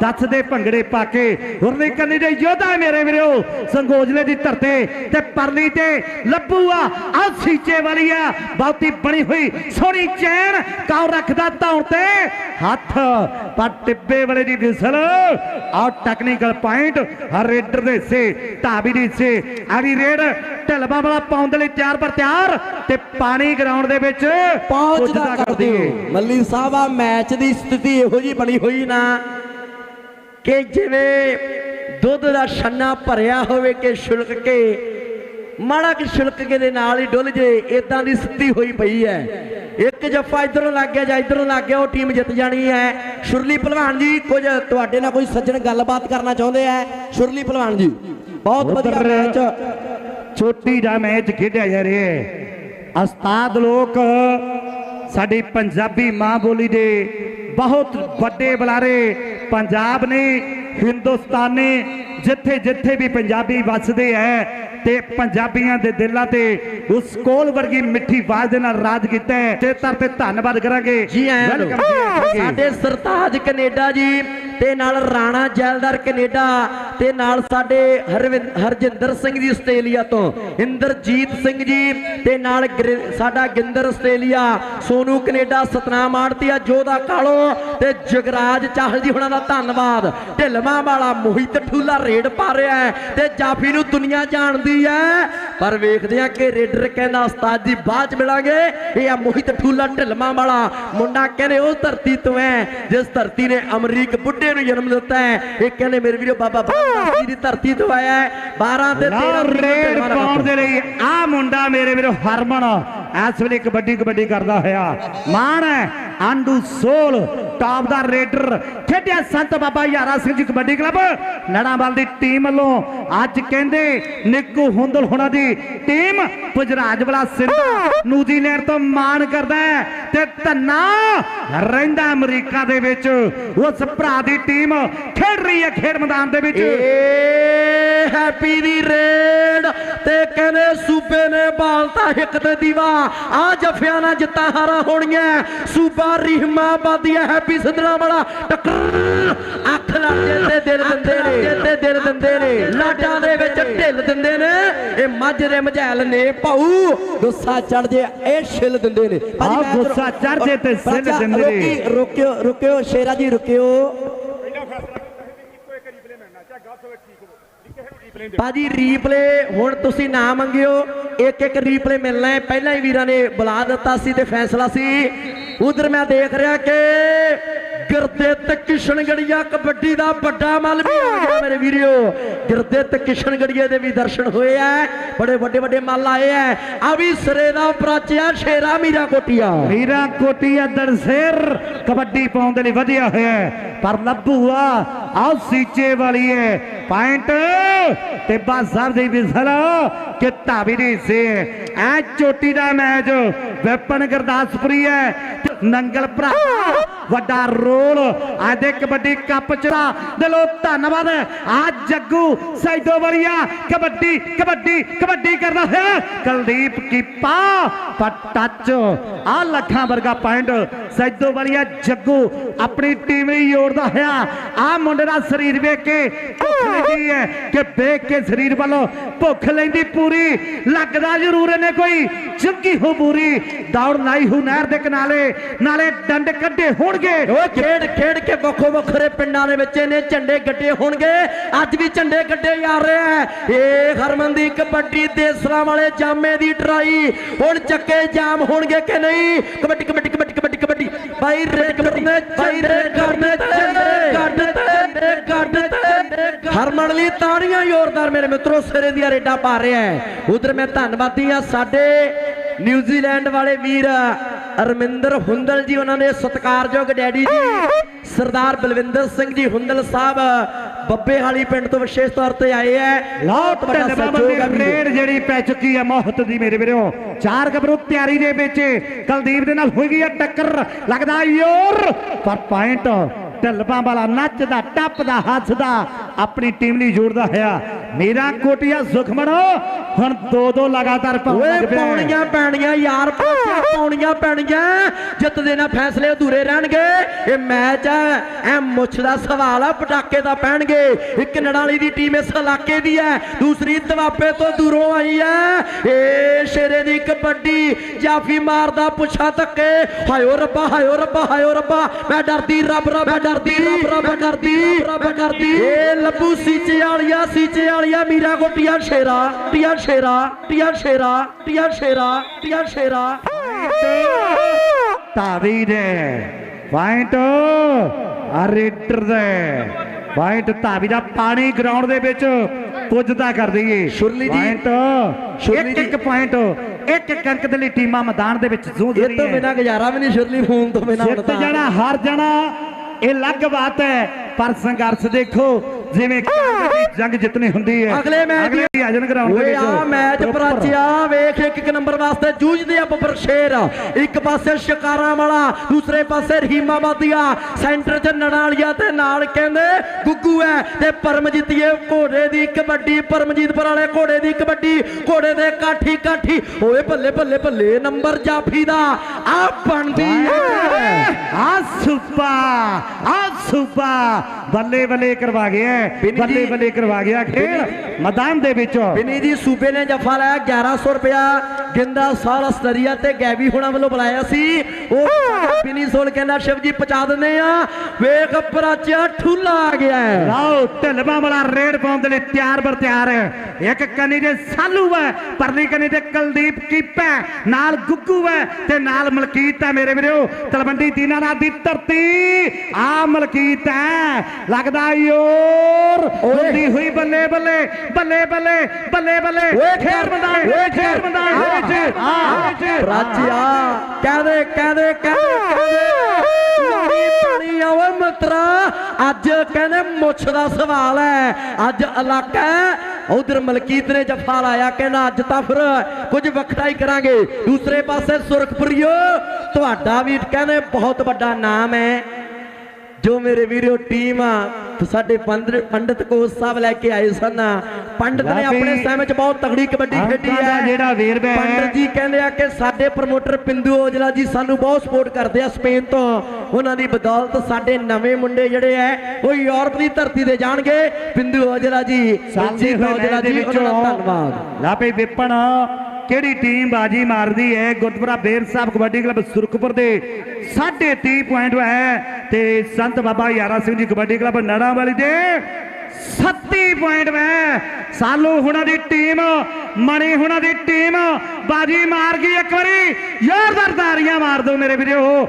ਦੱਸਦੇ ਭੰਗੜੇ ਪਾ ਕੇ। ਉਰਲੀ ਕੰਨੀ ਦੇ ਯੋਧਾ ਮੇਰੇ ਵੀਰੋ, ਸੰਗੋਜਲੇ ਦੀ ਧਰਤੇ ਤੇ ਪਰਲੀ ਤੇ ਲੱਭੂ ਆ ਆ ਸੀਚੇ ਵਾਲੀ ਆ, ਬਹੁਤੀ ਬਣੀ ਹੋਈ ਸੋਹਣੀ ਚੈਨ, ਕਾਉ ਰੱਖਦਾ ਧੌਣ ਤੇ। ਹੱਥ ਪਰ ਟਿੱਬੇ ਵਾਲੇ ਦੀ ਵਿਸਲ ਪੁਆਇੰਟ ਹਰ ਰੇਡਰ ਦੇ ਸੇ ਢਾਬੀ ਦੀ ਸੇ ਅਗਲੀ ਰੇਡ ਢਲਬਾ ਵਾਲਾ ਪਾਉਣ ਦੇ ਲਈ ਤਿਆਰ ਪਰ ਤਿਆਰ ਤੇ ਪਾਣੀ ਗਰਾਊਂਡ ਦੇ ਵਿੱਚ ਪਹੁੰਚਦਾ ਪੁੱਜਦਾ ਕਰ ਦਿਓ ਮੱਲੀ ਸਾਹਿਬ ਆ ਮੈਚ ਦੀ ਸਥਿਤੀ ਇਹੋ ਜੀ ਬਣੀ ਹੋਈ ਨਾ ਕਿ ਜਿਵੇਂ ਦੁੱਧ ਦਾ ਛੰਨਾ ਭਰਿਆ ਹੋਵੇ ਕਿ ਛੁਲਕ ਕੇ ਮਾੜਾ ਕਿ ਛੁਲਕ ਕੇ ਦੇ ਨਾਲ ਹੀ ਡੁੱਲ ਜੇ ਇਦਾਂ ਦੀ ਸਥਿਤੀ ਹੋਈ ਪਈ ਹੈ। ਇੱਕ ਜੱਫਾ ਇਧਰੋਂ ਲੱਗ ਗਿਆ ਜਾਂ ਇਧਰੋਂ ਲੱਗ ਗਿਆ ਉਹ ਟੀਮ ਜਿੱਤ ਜਾਣੀ ਹੈ। ਸ਼ੁਰਲੀ ਭਲਵਾਨ ਜੀ ਕੁਝ ਤੁਹਾਡੇ ਨਾਲ ਕੋਈ ਸੱਜਣ ਗੱਲਬਾਤ ਕਰਨਾ ਚਾਹੁੰਦੇ ਆ? ਸ਼ੁਰਲੀ ਭਲਵਾਨ ਜੀ ਬਹੁਤ ਵਧੀਆ ਮੈਚ ਚੋਟੀ ਦਾ ਮੈਚ ਖੇਡਿਆ ਜਾ ਰਿਹਾ ਹੈ। ਉਸਤਾਦ ਲੋਕ ਸਾਡੀ ਪੰਜਾਬੀ ਮਾਂ ਬੋਲੀ ਦੇ ਬਹੁਤ ਵੱਡੇ ਬੁਲਾਰੇ ਪੰਜਾਬ ਨੇ ਹਿੰਦੁਸਤਾਨ ਜਿੱਥੇ ਜਿੱਥੇ ਵੀ ਪੰਜਾਬੀ ਵੱਸਦੇ ਹੈ ਤੇ ਪੰਜਾਬੀਆਂ ਦੇ ਦਿਲਾਂ ਤੇ ਉਸ ਕੋਲ ਵਰਗੀ ਮਿੱਠੀ ਆਵਾਜ਼ ਦੇ ਨਾਲ ਰਾਜ ਕੀਤਾ ਹੈ ਤੇ ਤਰ ਤੇ ਧੰਨਵਾਦ ਕਰਾਂਗੇ। ਜੀ। ਸਾਡੇ ਸਰਤਾਜ ਕੈਨੇਡਾ ਜੀ ਤੇ ਨਾਲ ਰਾਣਾ ਜੈਲਦਾਰ ਕੈਨੇਡਾ ਤੇ ਨਾਲ ਸਾਡੇ ਹਰਜਿੰਦਰ ਸਿੰਘ ਜੀ ਆਸਟ੍ਰੇਲੀਆ ਤੋਂ। ਇੰਦਰਜੀਤ ਸਿੰਘ ਜੀ ਤੇ ਨਾਲ ਸਾਡਾ ਗਿੰਦਰ ਆਸਟ੍ਰੇਲੀਆ ਸੋਨੂ ਕੈਨੇਡਾ ਸਤਨਾਮ ਆੜਤੀਆ ਜੋਧਾ ਕਾਲੋ ਤੇ ਜਗਰਾਜ ਚਾਹਲ ਜੀ ਹੁਣਾਂ ਦਾ ਧੰਨਵਾਦ। ਢਿਲਵਾਂ ਵਾਲਾ ਮੋਹਿਤ ਠੂਲਾ ਰੇਡ ਪਾ ਰਿਹਾ ਹੈ ਤੇ ਜਾਫੀ ਨੂੰ ਦੁਨੀਆ ਜਾਣਦੀ ਹੈ। ਪਰ ਵੇਖਦੇ ਆ ਕਿ ਰੇਡਰ ਕਹਿੰਦਾ ਉਸਤਾਦ ਜੀ ਬਾਅਦ ਚ ਮਿਲਾਂਗੇ। ਇਹ ਆ ਮੋਹਿਤ ਠੂਲਾ ਢਿਲਵਾਂ ਵਾਲਾ। ਮੁੰਡਾ ਕਹਿੰਦੇ ਉਸ ਧਰਤੀ ਤੋਂ ਹੈ ਜਿਸ ਧਰਤੀ ਨੇ ਅਮਰੀਕ ਬੁੱਢੇ ਨੂੰ ਜਨਮ ਦਿੱਤਾ ਹੈ। ਇਹ ਕਹਿੰਦੇ ਮੇਰੇ ਵੀਰੋ ਬਾਬਾ ਜੀ ਦੀ ਧਰਤੀ ਤੋਂ ਆਇਆ ਹੈ। 12 ਤੇ 13 ਲਓ ਤਰੀਕ ਨੂੰ ਰੇਡ ਪਾਉਣ ਦੇ ਲਈ ਆ ਮੁੰਡਾ ਮੇਰੇ ਵੀਰੋ ਹਰਮਨ। ਇਸ ਵੇਲੇ ਕਬੱਡੀ ਕਬੱਡੀ ਕਰਦਾ ਹੋਇਆ ਮਾਣ ਹੈ। ਆਂਡੂ ਸੋਲ ਟਾਪ ਦਾ ਰੇਡਰ ਖੇਡਿਆ ਸੰਤ ਬਾਬਾ ਯਾਰਾ ਸਿੰਘ ਜੀ ਕਬੱਡੀ ਕਲੱਬ। ਨੜਾਵਾਲ ਦੀ ਟੀਮ ਵੱਲੋਂ ਅੱਜ ਕਹਿੰਦੇ ਨਿੱਕੂ ਹੁੰਦਲ ਹੋਣਾ ਦੀ ਟੀਮ ਪੁਜਰਾਜ ਵਾਲਾ ਸਿੰਧਾ ਨਿਊਜ਼ੀਲੈਂਡ ਤੋਂ ਮਾਣ ਕਰਦਾ ਤੇ ਧੰਨਾ ਰਹਿੰਦਾ ਅਮਰੀਕਾ ਦੇ ਵਿੱਚ। ਉਸ ਭਰਾ ਦੀ ਟੀਮ ਖੇਡ ਰਹੀ ਹੈ ਖੇਡ ਮੈਦਾਨ ਦੇ ਵਿੱਚ। ਹੈਪੀ ਦੀ ਰੇਡ ਤੇ ਕਹਿੰਦੇ ਸੂਬੇ ਨੇ ਬਾਲਤਾ ਹਿੱਕ ਤੇ ਦੀਵਾ ਆ ਜਫਿਆਂ ਨਾਲ ਜਿੱਤਾਂ ਹਾਰਾਂ ਹੋਣੀਆਂ। ਸੂਬਾ ਰਹਿਮਾਬਾਦੀ ਹੈ ਹੈਪੀ ਸਿੱਧਣਾ ਵਾਲਾ। ਟੱਕਰ। ਅੱਖ ਲੱਗੇ ਤੇ ਦਿਲ ਦਿੰਦੇ ਨੇ। ਤੇ ਦਿਲ ਦਿੰਦੇ ਨੇ। ਲਾਡਾਂ ਦੇ ਵਿੱਚ ਢਿੱਲ ਦਿੰਦੇ ਨੇ। ਇਹ ਮੱਝ ਦੇ ਮਝੈਲ ਨੇ ਭਾਊ। ਗੁੱਸਾ ਚੜ ਜੇ ਇਹ ਛਿੱਲ ਦਿੰਦੇ ਨੇ। ਭਾਜੀ ਗੁੱਸਾ ਚੜ੍ਹ ਜੇ ਤੇ ਬੱਚਾ, ਦਿੰਦੇ ਨੇ। ਰੋਕੀ- ਰੁਕਿਓ ਰੁਕਿਓ ਸ਼ੇਰਾ ਜੀ ਰੁਕਿਓ। ਭਾਜੀ ਰੀਪਲੇ ਹੁਣ ਤੁਸੀਂ ਨਾ ਮੰਗਿਓ। ਇੱਕ ਇੱਕ ਰੀਪਲੇ ਮਿਲਣਾ ਹੈ। ਪਹਿਲਾਂ ਹੀ ਵੀਰਾਂ ਨੇ ਬੁਲਾ ਦਿੱਤਾ ਸੀ ਤੇ ਫੈਸਲਾ ਸੀ। ਉਧਰ ਮੈਂ ਦੇਖ ਰਿਹਾ ਕਿ ਗੁਰਦਿੱਤ ਕਿਸ਼ਨਗੜੀਆ ਕਬੱਡੀ ਦਾ ਵੱਡਾ ਮੱਲ ਵੀ ਆ ਗਿਆ ਮੇਰੇ ਵੀਰਿਓ। ਗੁਰਦਿੱਤ ਕਿਸ਼ਨਗੜੀਏ ਦੇ ਵੀ ਦਰਸ਼ਨ ਹੋਏ ਆ। ਬੜੇ ਵੱਡੇ ਵੱਡੇ ਮੱਲ ਆਏ ਆ। ਆ ਵੀ ਸਰੇ ਦਾ ਪ੍ਰਾਚਿਆ ਸ਼ੇਰਾ ਮੀਰਾ ਕੋਟੀਆ। ਵੀਰਾ ਕੋਟੀਆ ਦਰਸੇਰ ਕਬੱਡੀ ਪਾਉਣ ਦੇ ਲਈ ਵਧੀਆ ਹੋਇਆ। ਪਰ ਲੱਭੂ ਆ ਸੀਚੇ ਵਾਲੀ ਹੈ। ਪੁਆਇੰਟ ਟਿੱਬਾ ਸਾਹਿਬ ਦੀ ਵਿਸਲ ਕਿੱਤਾ ਵੀ ਨਹੀਂ ਸੀ ਐ ਚੋਟੀ ਦਾ ਮੈਚ, ਵੈਪਨ ਗੁਰਦਾਸਪੁਰੀ ਹੈ ਨੰਗਲ ਭਰਾ। ਵੱਡਾ ਰੋਲ ਅੱਜ ਦੇ ਕਬੱਡੀ ਕੱਪ ਚ ਦਾ ਦਿਲੋਂ ਧੰਨਵਾਦ। ਆ ਜੱਗੂ ਸੈਦੋਵਰੀਆ ਕਬੱਡੀ ਕਬੱਡੀ ਕਬੱਡੀ ਕਰਦਾ ਹੈ। ਕੁਲਦੀਪ ਕੀਪਾ ਪਰ ਟੱਚ ਆ ਲੱਖਾਂ ਵਰਗਾ ਪੁਆਇੰਟ ਸੈਦੋਵਰੀਆ ਜੱਗੂ ਆਪਣੀ ਟੀਮ ਲਈ ਜੋੜਦਾ ਹੋਇਆ ਆ ਮੁੰਡੇ ਦਾ ਸਰੀਰ ਵੇਖ ਕੇ ਭੁੱਖ ਲੈਂਦੀ ਹੈ ਕਿ ਵੇਖ ਕੇ ਸਰੀਰ ਵੱਲੋਂ ਭੁੱਖ ਲੈਂਦੀ ਪੂਰੀ। ਲੱਗਦਾ ਜ਼ਰੂਰ ਇਹਨੇ ਕੋਈ ਚੰਗੀ ਹੋ ਪੂਰੀ। ਦੌੜ ਲਾਈ ਹੋ ਨਹਿਰ ਦੇ ਕਿਨਾਰੇ। ਨਾਲੇ ਡੰਡ ਕੱਢੇ ਹੋਣਗੇ। ਓਏ ਖੇਡ ਖੇਡ ਕੇ ਵੱਖੋ ਵੱਖਰੇ ਪਿੰਡਾਂ ਦੇ ਵਿੱਚ ਇਹਨੇ ਝੰਡੇ ਗੱਡੇ ਹੋਣਗੇ। ਅੱਜ ਵੀ ਝੰਡੇ ਗੱਡੇ ਜਾ ਰਹੇ ਆ। ਏ ਹਰਮਨ ਦੀ ਕਬੱਡੀ ਦੇਸਰਾ ਵਾਲੇ ਜਾਮੇ ਦੀ ਟਰਾਈ। ਹੁਣ ਚੱਕੇ ਜਾਮ ਹੋਣਗੇ ਕਿ ਨਹੀਂ? ਕਬੱਡੀ ਕਬੱਡੀ ਕਬੱਡੀ ਕਬੱਡੀ ਕਬੱਡੀ। ਬਾਈ ਰੇ ਕਬੱਡੀ ਬਾਈ ਰੇ ਕਰਨੇ ਝੰਡੇ ਗੱਡ ਤੇ ਗੱਡ ਤੇ ਹਰਮਨ ਲਈ ਤਾੜੀਆਂ ਜ਼ੋਰਦਾਰ ਮੇਰੇ ਮਿੱਤਰੋ ਸਿਰੇ ਦੀਆਂ ਰੇਡਾਂ ਪਾ ਰਿਹਾ ਹੈ। ਉਧਰ ਮੈਂ ਧੰਨਵਾਦੀ ਆ ਸਾਡੇ ਨਿਊਜ਼ੀਲੈਂਡ ਵਾਲੇ ਵੀਰ ਅਰਮਿੰਦਰ ਹੁੰਦਲ ਜੀ ਉਹਨਾਂ ਦੇ ਸਤਿਕਾਰਯੋਗ ਡੈਡੀ ਜੀ ਸਰਦਾਰ ਬਲਵਿੰਦਰ ਸਿੰਘ ਜੀ ਹੁੰਦਲ ਸਾਹਿਬ ਬੱਬੇ ਹਾਲੀ ਪਿੰਡ ਤੋਂ ਵਿਸ਼ੇਸ਼ ਤੌਰ ਤੇ ਆਏ ਹੈ ਲੌਟ ਵੱਡਾ ਢਿੱਲਵਾਂ ਸਹਿਯੋਗ ਦੀ ਹੈ ਵੀਰੋ। ਰੇਡ ਜਿਹੜੀ ਪੈ ਚੁੱਕੀ ਹੈ ਮੌਤ ਦੀ ਮੇਰੇ ਵੀਰੋ। ਚਾਰ ਗੱਭਰੂ ਤਿਆਰੀ ਦੇ ਵਿੱਚ ਕੁਲਦੀਪ ਦੇ ਨਾਲ ਹੋਈ ਗਈ ਹੈ ਟੱਕਰ। ਲੱਗਦਾ ਯੋਰ ਪਰ ਪੁਆਇੰਟ ਢਿੱਲਵਾਂ ਵਾਲਾ ਨੱਚਦਾ ਟੱਪਦਾ ਹੱਸਦਾ ਆਪਣੀ ਟੀਮ ਲਈ ਜੋੜਦਾ ਹੋਇਆ। ਮੇਰਾ ਕੋਟੀਆ ਸੁਖਮਣੋ ਹੁਣ ਦੋ ਦੋ ਲਗਾਤਾਰ ਪਾਉਣ ਓਏ ਲੱਗ ਪਿਆ ਹੈ। ਪੌਣੀਆਂ ਯਾਰ ਪਾਸੇ ਪੌਣੀਆਂ ਪੈਣੀਆਂ। ਜਿੱਤ ਦੇ ਨਾਲ ਫੈਸਲੇ ਅਧੂਰੇ ਰਹਿਣਗੇ। ਇਹ ਮੈਚ ਹੈ ਐ ਮੁੱਛ ਦਾ ਸਵਾਲ ਆ ਪਟਾਕੇ ਦਾ ਪੈਣਗੇ। ਇੱਕ ਨੜਾਲੀ ਦੀ ਟੀਮ ਇਸ ਇਲਾਕੇ ਦੀ ਹੈ। ਦੂਸਰੀ ਦਵਾਪੇ ਤੋਂ ਦੂਰੋਂ ਆਈ ਹੈ। ਏ ਸ਼ੇਰੇ ਦੀ ਕਬੱਡੀ ਜਾਫੀ ਮਾਰਦਾ ਪੁੱਛਾ ਧੱਕੇ। ਹਾਇਓ ਰੱਬਾ ਹਾਇਓ ਰੱਬਾ ਹਾਇਓ ਰੱਬਾ। ਮੈਂ ਡਰਦੀ ਰੱਬ ਰੱਬ ਮੈਂ ਡਰਦੀ ਰੱਬ ਰੱਬ ਡਰਦੀ ਰੱਬ ਡਰਦੀ ਏ ਲੱਭੂ ਸੀਚੇ ਵਾਲੀਆ ਸੀਚੇ ਵਾਲੀਆ ਮੀਰਾ ਗੋਟੀਆਂ ਸ਼ੇਰਾ ਟੀਆ ਸ਼ੇਰਾ ਟੀਆ ਸ਼ੇਰਾ ਟੀਆ ਸ਼ੇਰਾ ਟੀਆ ਸ਼ੇਰਾ। ਦੇ ਪੁਆਇੰਟ ਅਰੇਡਰ ਦੇ। ਪੁਆਇੰਟ ਧਾਵੀ ਦਾ ਪਾਣੀ ਗਰਾਊਂਡ ਦੇ ਵਿੱਚ ਪੁੱਜਦਾ ਕਰ ਦਈਏ। ਸ਼ੁਰਲੀ ਦੀ- ਪੁਆਇੰਟ ਇੱਕ ਇੱਕ ਪੁਆਇੰਟ ਇੱਕ ਇੱਕ ਅੰਕ ਦੇ ਲਈ ਟੀਮਾਂ ਮੈਦਾਨ ਦੇ ਵਿੱਚ ਜੂਝ ਇਹ ਰਹੀ ਤੋਂ ਹੈ ਬਿਨਾ ਗੁਜ਼ਾਰਾ ਵੀ ਨਹੀਂ ਸ਼ੁਰਲੀ ਫੋਨ ਤੋਂ ਬਿਨਾ ਜਿੱਤ ਜਾਣਾ ਹਾਰ ਜਾਣਾ ਇਹ ਅਲੱਗ ਬਾਤ ਹੈ। ਪਰ ਸੰਘਰਸ਼ ਦੇਖੋ ਜਿਵੇਂ ਦੀ ਜੰਗ ਜਿੱਤਣੀ ਹੁੰਦੀ ਹੈ ਅਗਲੇ ਮੈਚ ਦੀ ਆਜਨ ਗਰਾਊਂਡ ਦੇ ਵਿੱਚ ਆ ਮੈਚ। ਪ੍ਰਾਚਿਆ ਵੇਖ ਇੱਕ ਇੱਕ ਨੰਬਰ ਵਾਸਤੇ ਜੂਝਦੇ ਆ ਬੱਬਰ ਸ਼ੇਰ। ਇੱਕ ਪਾਸੇ ਸ਼ਿਕਾਰਾਂ ਵਾਲਾ ਦੂਸਰੇ ਪਾਸੇ ਰਹੀਮਾਬਾਦੀਆ। ਸੈਂਟਰ 'ਚ ਨੜਾਲੀਆ ਤੇ ਨਾਲ ਕਹਿੰਦੇ ਗੁੱਗੂ ਹੈ ਤੇ ਪਰਮਜੀਤੀਏ ਘੋੜੇ ਦੀ ਕਬੱਡੀ ਪਰਮਜੀਤਪੁਰ ਵਾਲੇ ਘੋੜੇ ਦੀ ਕਬੱਡੀ ਘੋੜੇ ਦੇ ਕਾਠੀ ਕਾਠੀ। ਓਏ ਬੱਲੇ ਬੱਲੇ ਬੱਲੇ ਨੰਬਰ ਜਾਫੀ ਦਾ ਆ ਬਣਦੀ ਹੈ। ਆ ਸੁਪਾ ਆ ਸੁਪਾ। ਬੱਲੇ ਬੱਲੇ ਕਰਵਾ ਗਿਆ ਬੱਲੇ ਬੱਲੇ ਕਰਵਾ ਗਿਆ ਖੇਡ ਮੈਦਾਨ ਦੇ ਵਿੱਚ। ਬਿਨੀ ਜੀ ਸੂਬੇ ਨੇ ਜਫਾ ਲਾਇਆ 1100 ਰੁਪਇਆ। ਗਿੰਦਾ ਸਾਲ ਅਸਤਰੀਆ ਤੇ ਗੈਵੀ ਹੁਣਾਂ ਵੱਲੋਂ ਬੁਲਾਇਆ ਸੀ। ਉਹ ਬਿਨੀ ਸੋਲ ਕਹਿੰਦਾ ਸ਼ਿਵ ਜੀ ਪਹੁੰਚਾ ਦਿੰਦੇ ਆ। ਵੇਖ ਪ੍ਰਾਚਿਆ ਠੁੱਲਾ ਆ ਗਿਆ ਲਓ ਢਿਲਵਾ ਵਾਲਾ ਰੇਡ ਪਾਉਣ ਦੇ ਲਈ ਤਿਆਰ ਬਰ ਤਿਆਰ। ਹੈ ਇੱਕ ਕੰਨੀ ਦੇ ਸਾਲੂ ਹੈ ਪਰਲੀ ਕੰਨੀ ਤੇ ਕੁਲਦੀਪ ਕੀਪਾ ਨਾਲ ਗੁੱਗੂ ਹੈ ਤੇ ਨਾਲ ਮਲਕੀਤ ਹੈ ਮੇਰੇ ਵੀਰੋ। ਤਲਵੰਡੀ ਦੀਨਾਨਾਥ ਦੀ ਧਰਤੀ ਆ ਮਲਕੀਤ ਹੈ। ਲੱਗਦਾ ਯੋਰ ਹੁੰਦੀ ਹੋਈ ਬੱਲੇ ਬੱਲੇ ਬੱਲੇ ਬੱਲੇ ਬੱਲੇ ਬੱਲੇ। ਓਏ ਖੇਰ ਬੰਦਾ ਓਏ ਖੇਰ ਬੰਦਾ ਹਾਂ ਰਾਜਿਆ ਕਹਦੇ ਕਹਦੇ ਕਹਦੇ ਪਾਣੀ ਆ ਓਏ ਮਿੱਤਰਾ ਅੱਜ ਕਹਿੰਦੇ ਮੁੱਛ ਦਾ ਸਵਾਲ ਹੈ। ਅੱਜ ਇਲਾਕਾ ਉਧਰ ਮਲਕੀਤ ਨੇ ਜੱਫਾ ਲਾਇਆ ਕਹਿੰਦਾ ਅੱਜ ਤਾਂ ਫਿਰ ਕੁਝ ਵੱਖਰਾ ਹੀ ਕਰਾਂਗੇ। ਦੂਸਰੇ ਪਾਸੇ ਸੁਰਖਪੁਰੀਓ ਤੁਹਾਡਾ ਵੀ ਕਹਿੰਦੇ ਬਹੁਤ ਵੱਡਾ ਨਾਮ ਹੈ। ਜੋ ਮੇਰੇ ਵੀਰੋ ਟੀਮ ਆ ਸਾਡੇ ਪੰਡਿਤ ਕੋਚ ਸਾਹਿਬ ਲੈ ਕੇ ਆਏ ਸਨ। ਪੰਡਿਤ ਨੇ ਆਪਣੇ ਸਮੇਂ ਚ ਬਹੁਤ ਤਗੜੀ ਕਬੱਡੀ ਖੇਡੀ ਹੈ। ਜਿਹੜਾ ਵੇਰਵਾ ਹੈ। ਪੰਡਿਤ ਜੀ ਕਹਿੰਦੇ ਆ ਕਿ ਸਾਡੇ ਪ੍ਰਮੋਟਰ ਪਿੰਦੂ ਔਜਲਾ ਜੀ ਸਾਨੂੰ ਬਹੁਤ ਸਪੋਰਟ ਕਰਦੇ ਆ ਸਪੇਨ ਤੋਂ। ਉਹਨਾਂ ਦੀ ਬਦੌਲਤ ਸਾਡੇ ਨਵੇਂ ਮੁੰਡੇ ਜਿਹੜੇ ਆ ਉਹ ਯੂਰਪ ਦੀ ਧਰਤੀ ਤੇ ਜਾਣਗੇ। ਪਿੰਦੂ ਔਜਲਾ ਜੀ ਹੋਏ ਔਜਲਾ ਜੀ ਉਹਨਾਂ ਦਾ ਧੰਨਵਾਦ। ਲਾਪੇ ਵਿਪਨ ਕਿਹੜੀ ਟੀਮ ਬਾਜੀ ਮਾਰਦੀ ਹੈ? ਗੁਰਦੁਆਰਾ ਬੇਰ ਸਾਹਿਬ ਕਬੱਡੀ ਕਲੱਬ ਸੁਰਖਪੁਰ ਦੇ 30 ਪੁਆਇੰਟ ਹੈ ਤੇ ਸੰਤ ਬਾਬਾ ਯਾਰਾ ਸਿੰਘ ਜੀ ਕਬੱਡੀ ਕਲੱਬ ਨੜਾਂ ਵਾਲੀ ਦੇ 37 ਪੁਆਇੰਟ ਹੈ। ਸਾਲੂ ਹੁਣਾਂ ਦੀ ਟੀਮ ਮਣੀ ਹੁਣਾਂ ਦੀ ਟੀਮ ਬਾਜੀ ਮਾਰ ਗਈ ਇੱਕ ਵਾਰੀ। ਜ਼ੋਰਦਾਰ ਤਾੜੀਆਂ ਮਾਰ ਦਿਓ ਮੇਰੇ ਵੀਰੋ।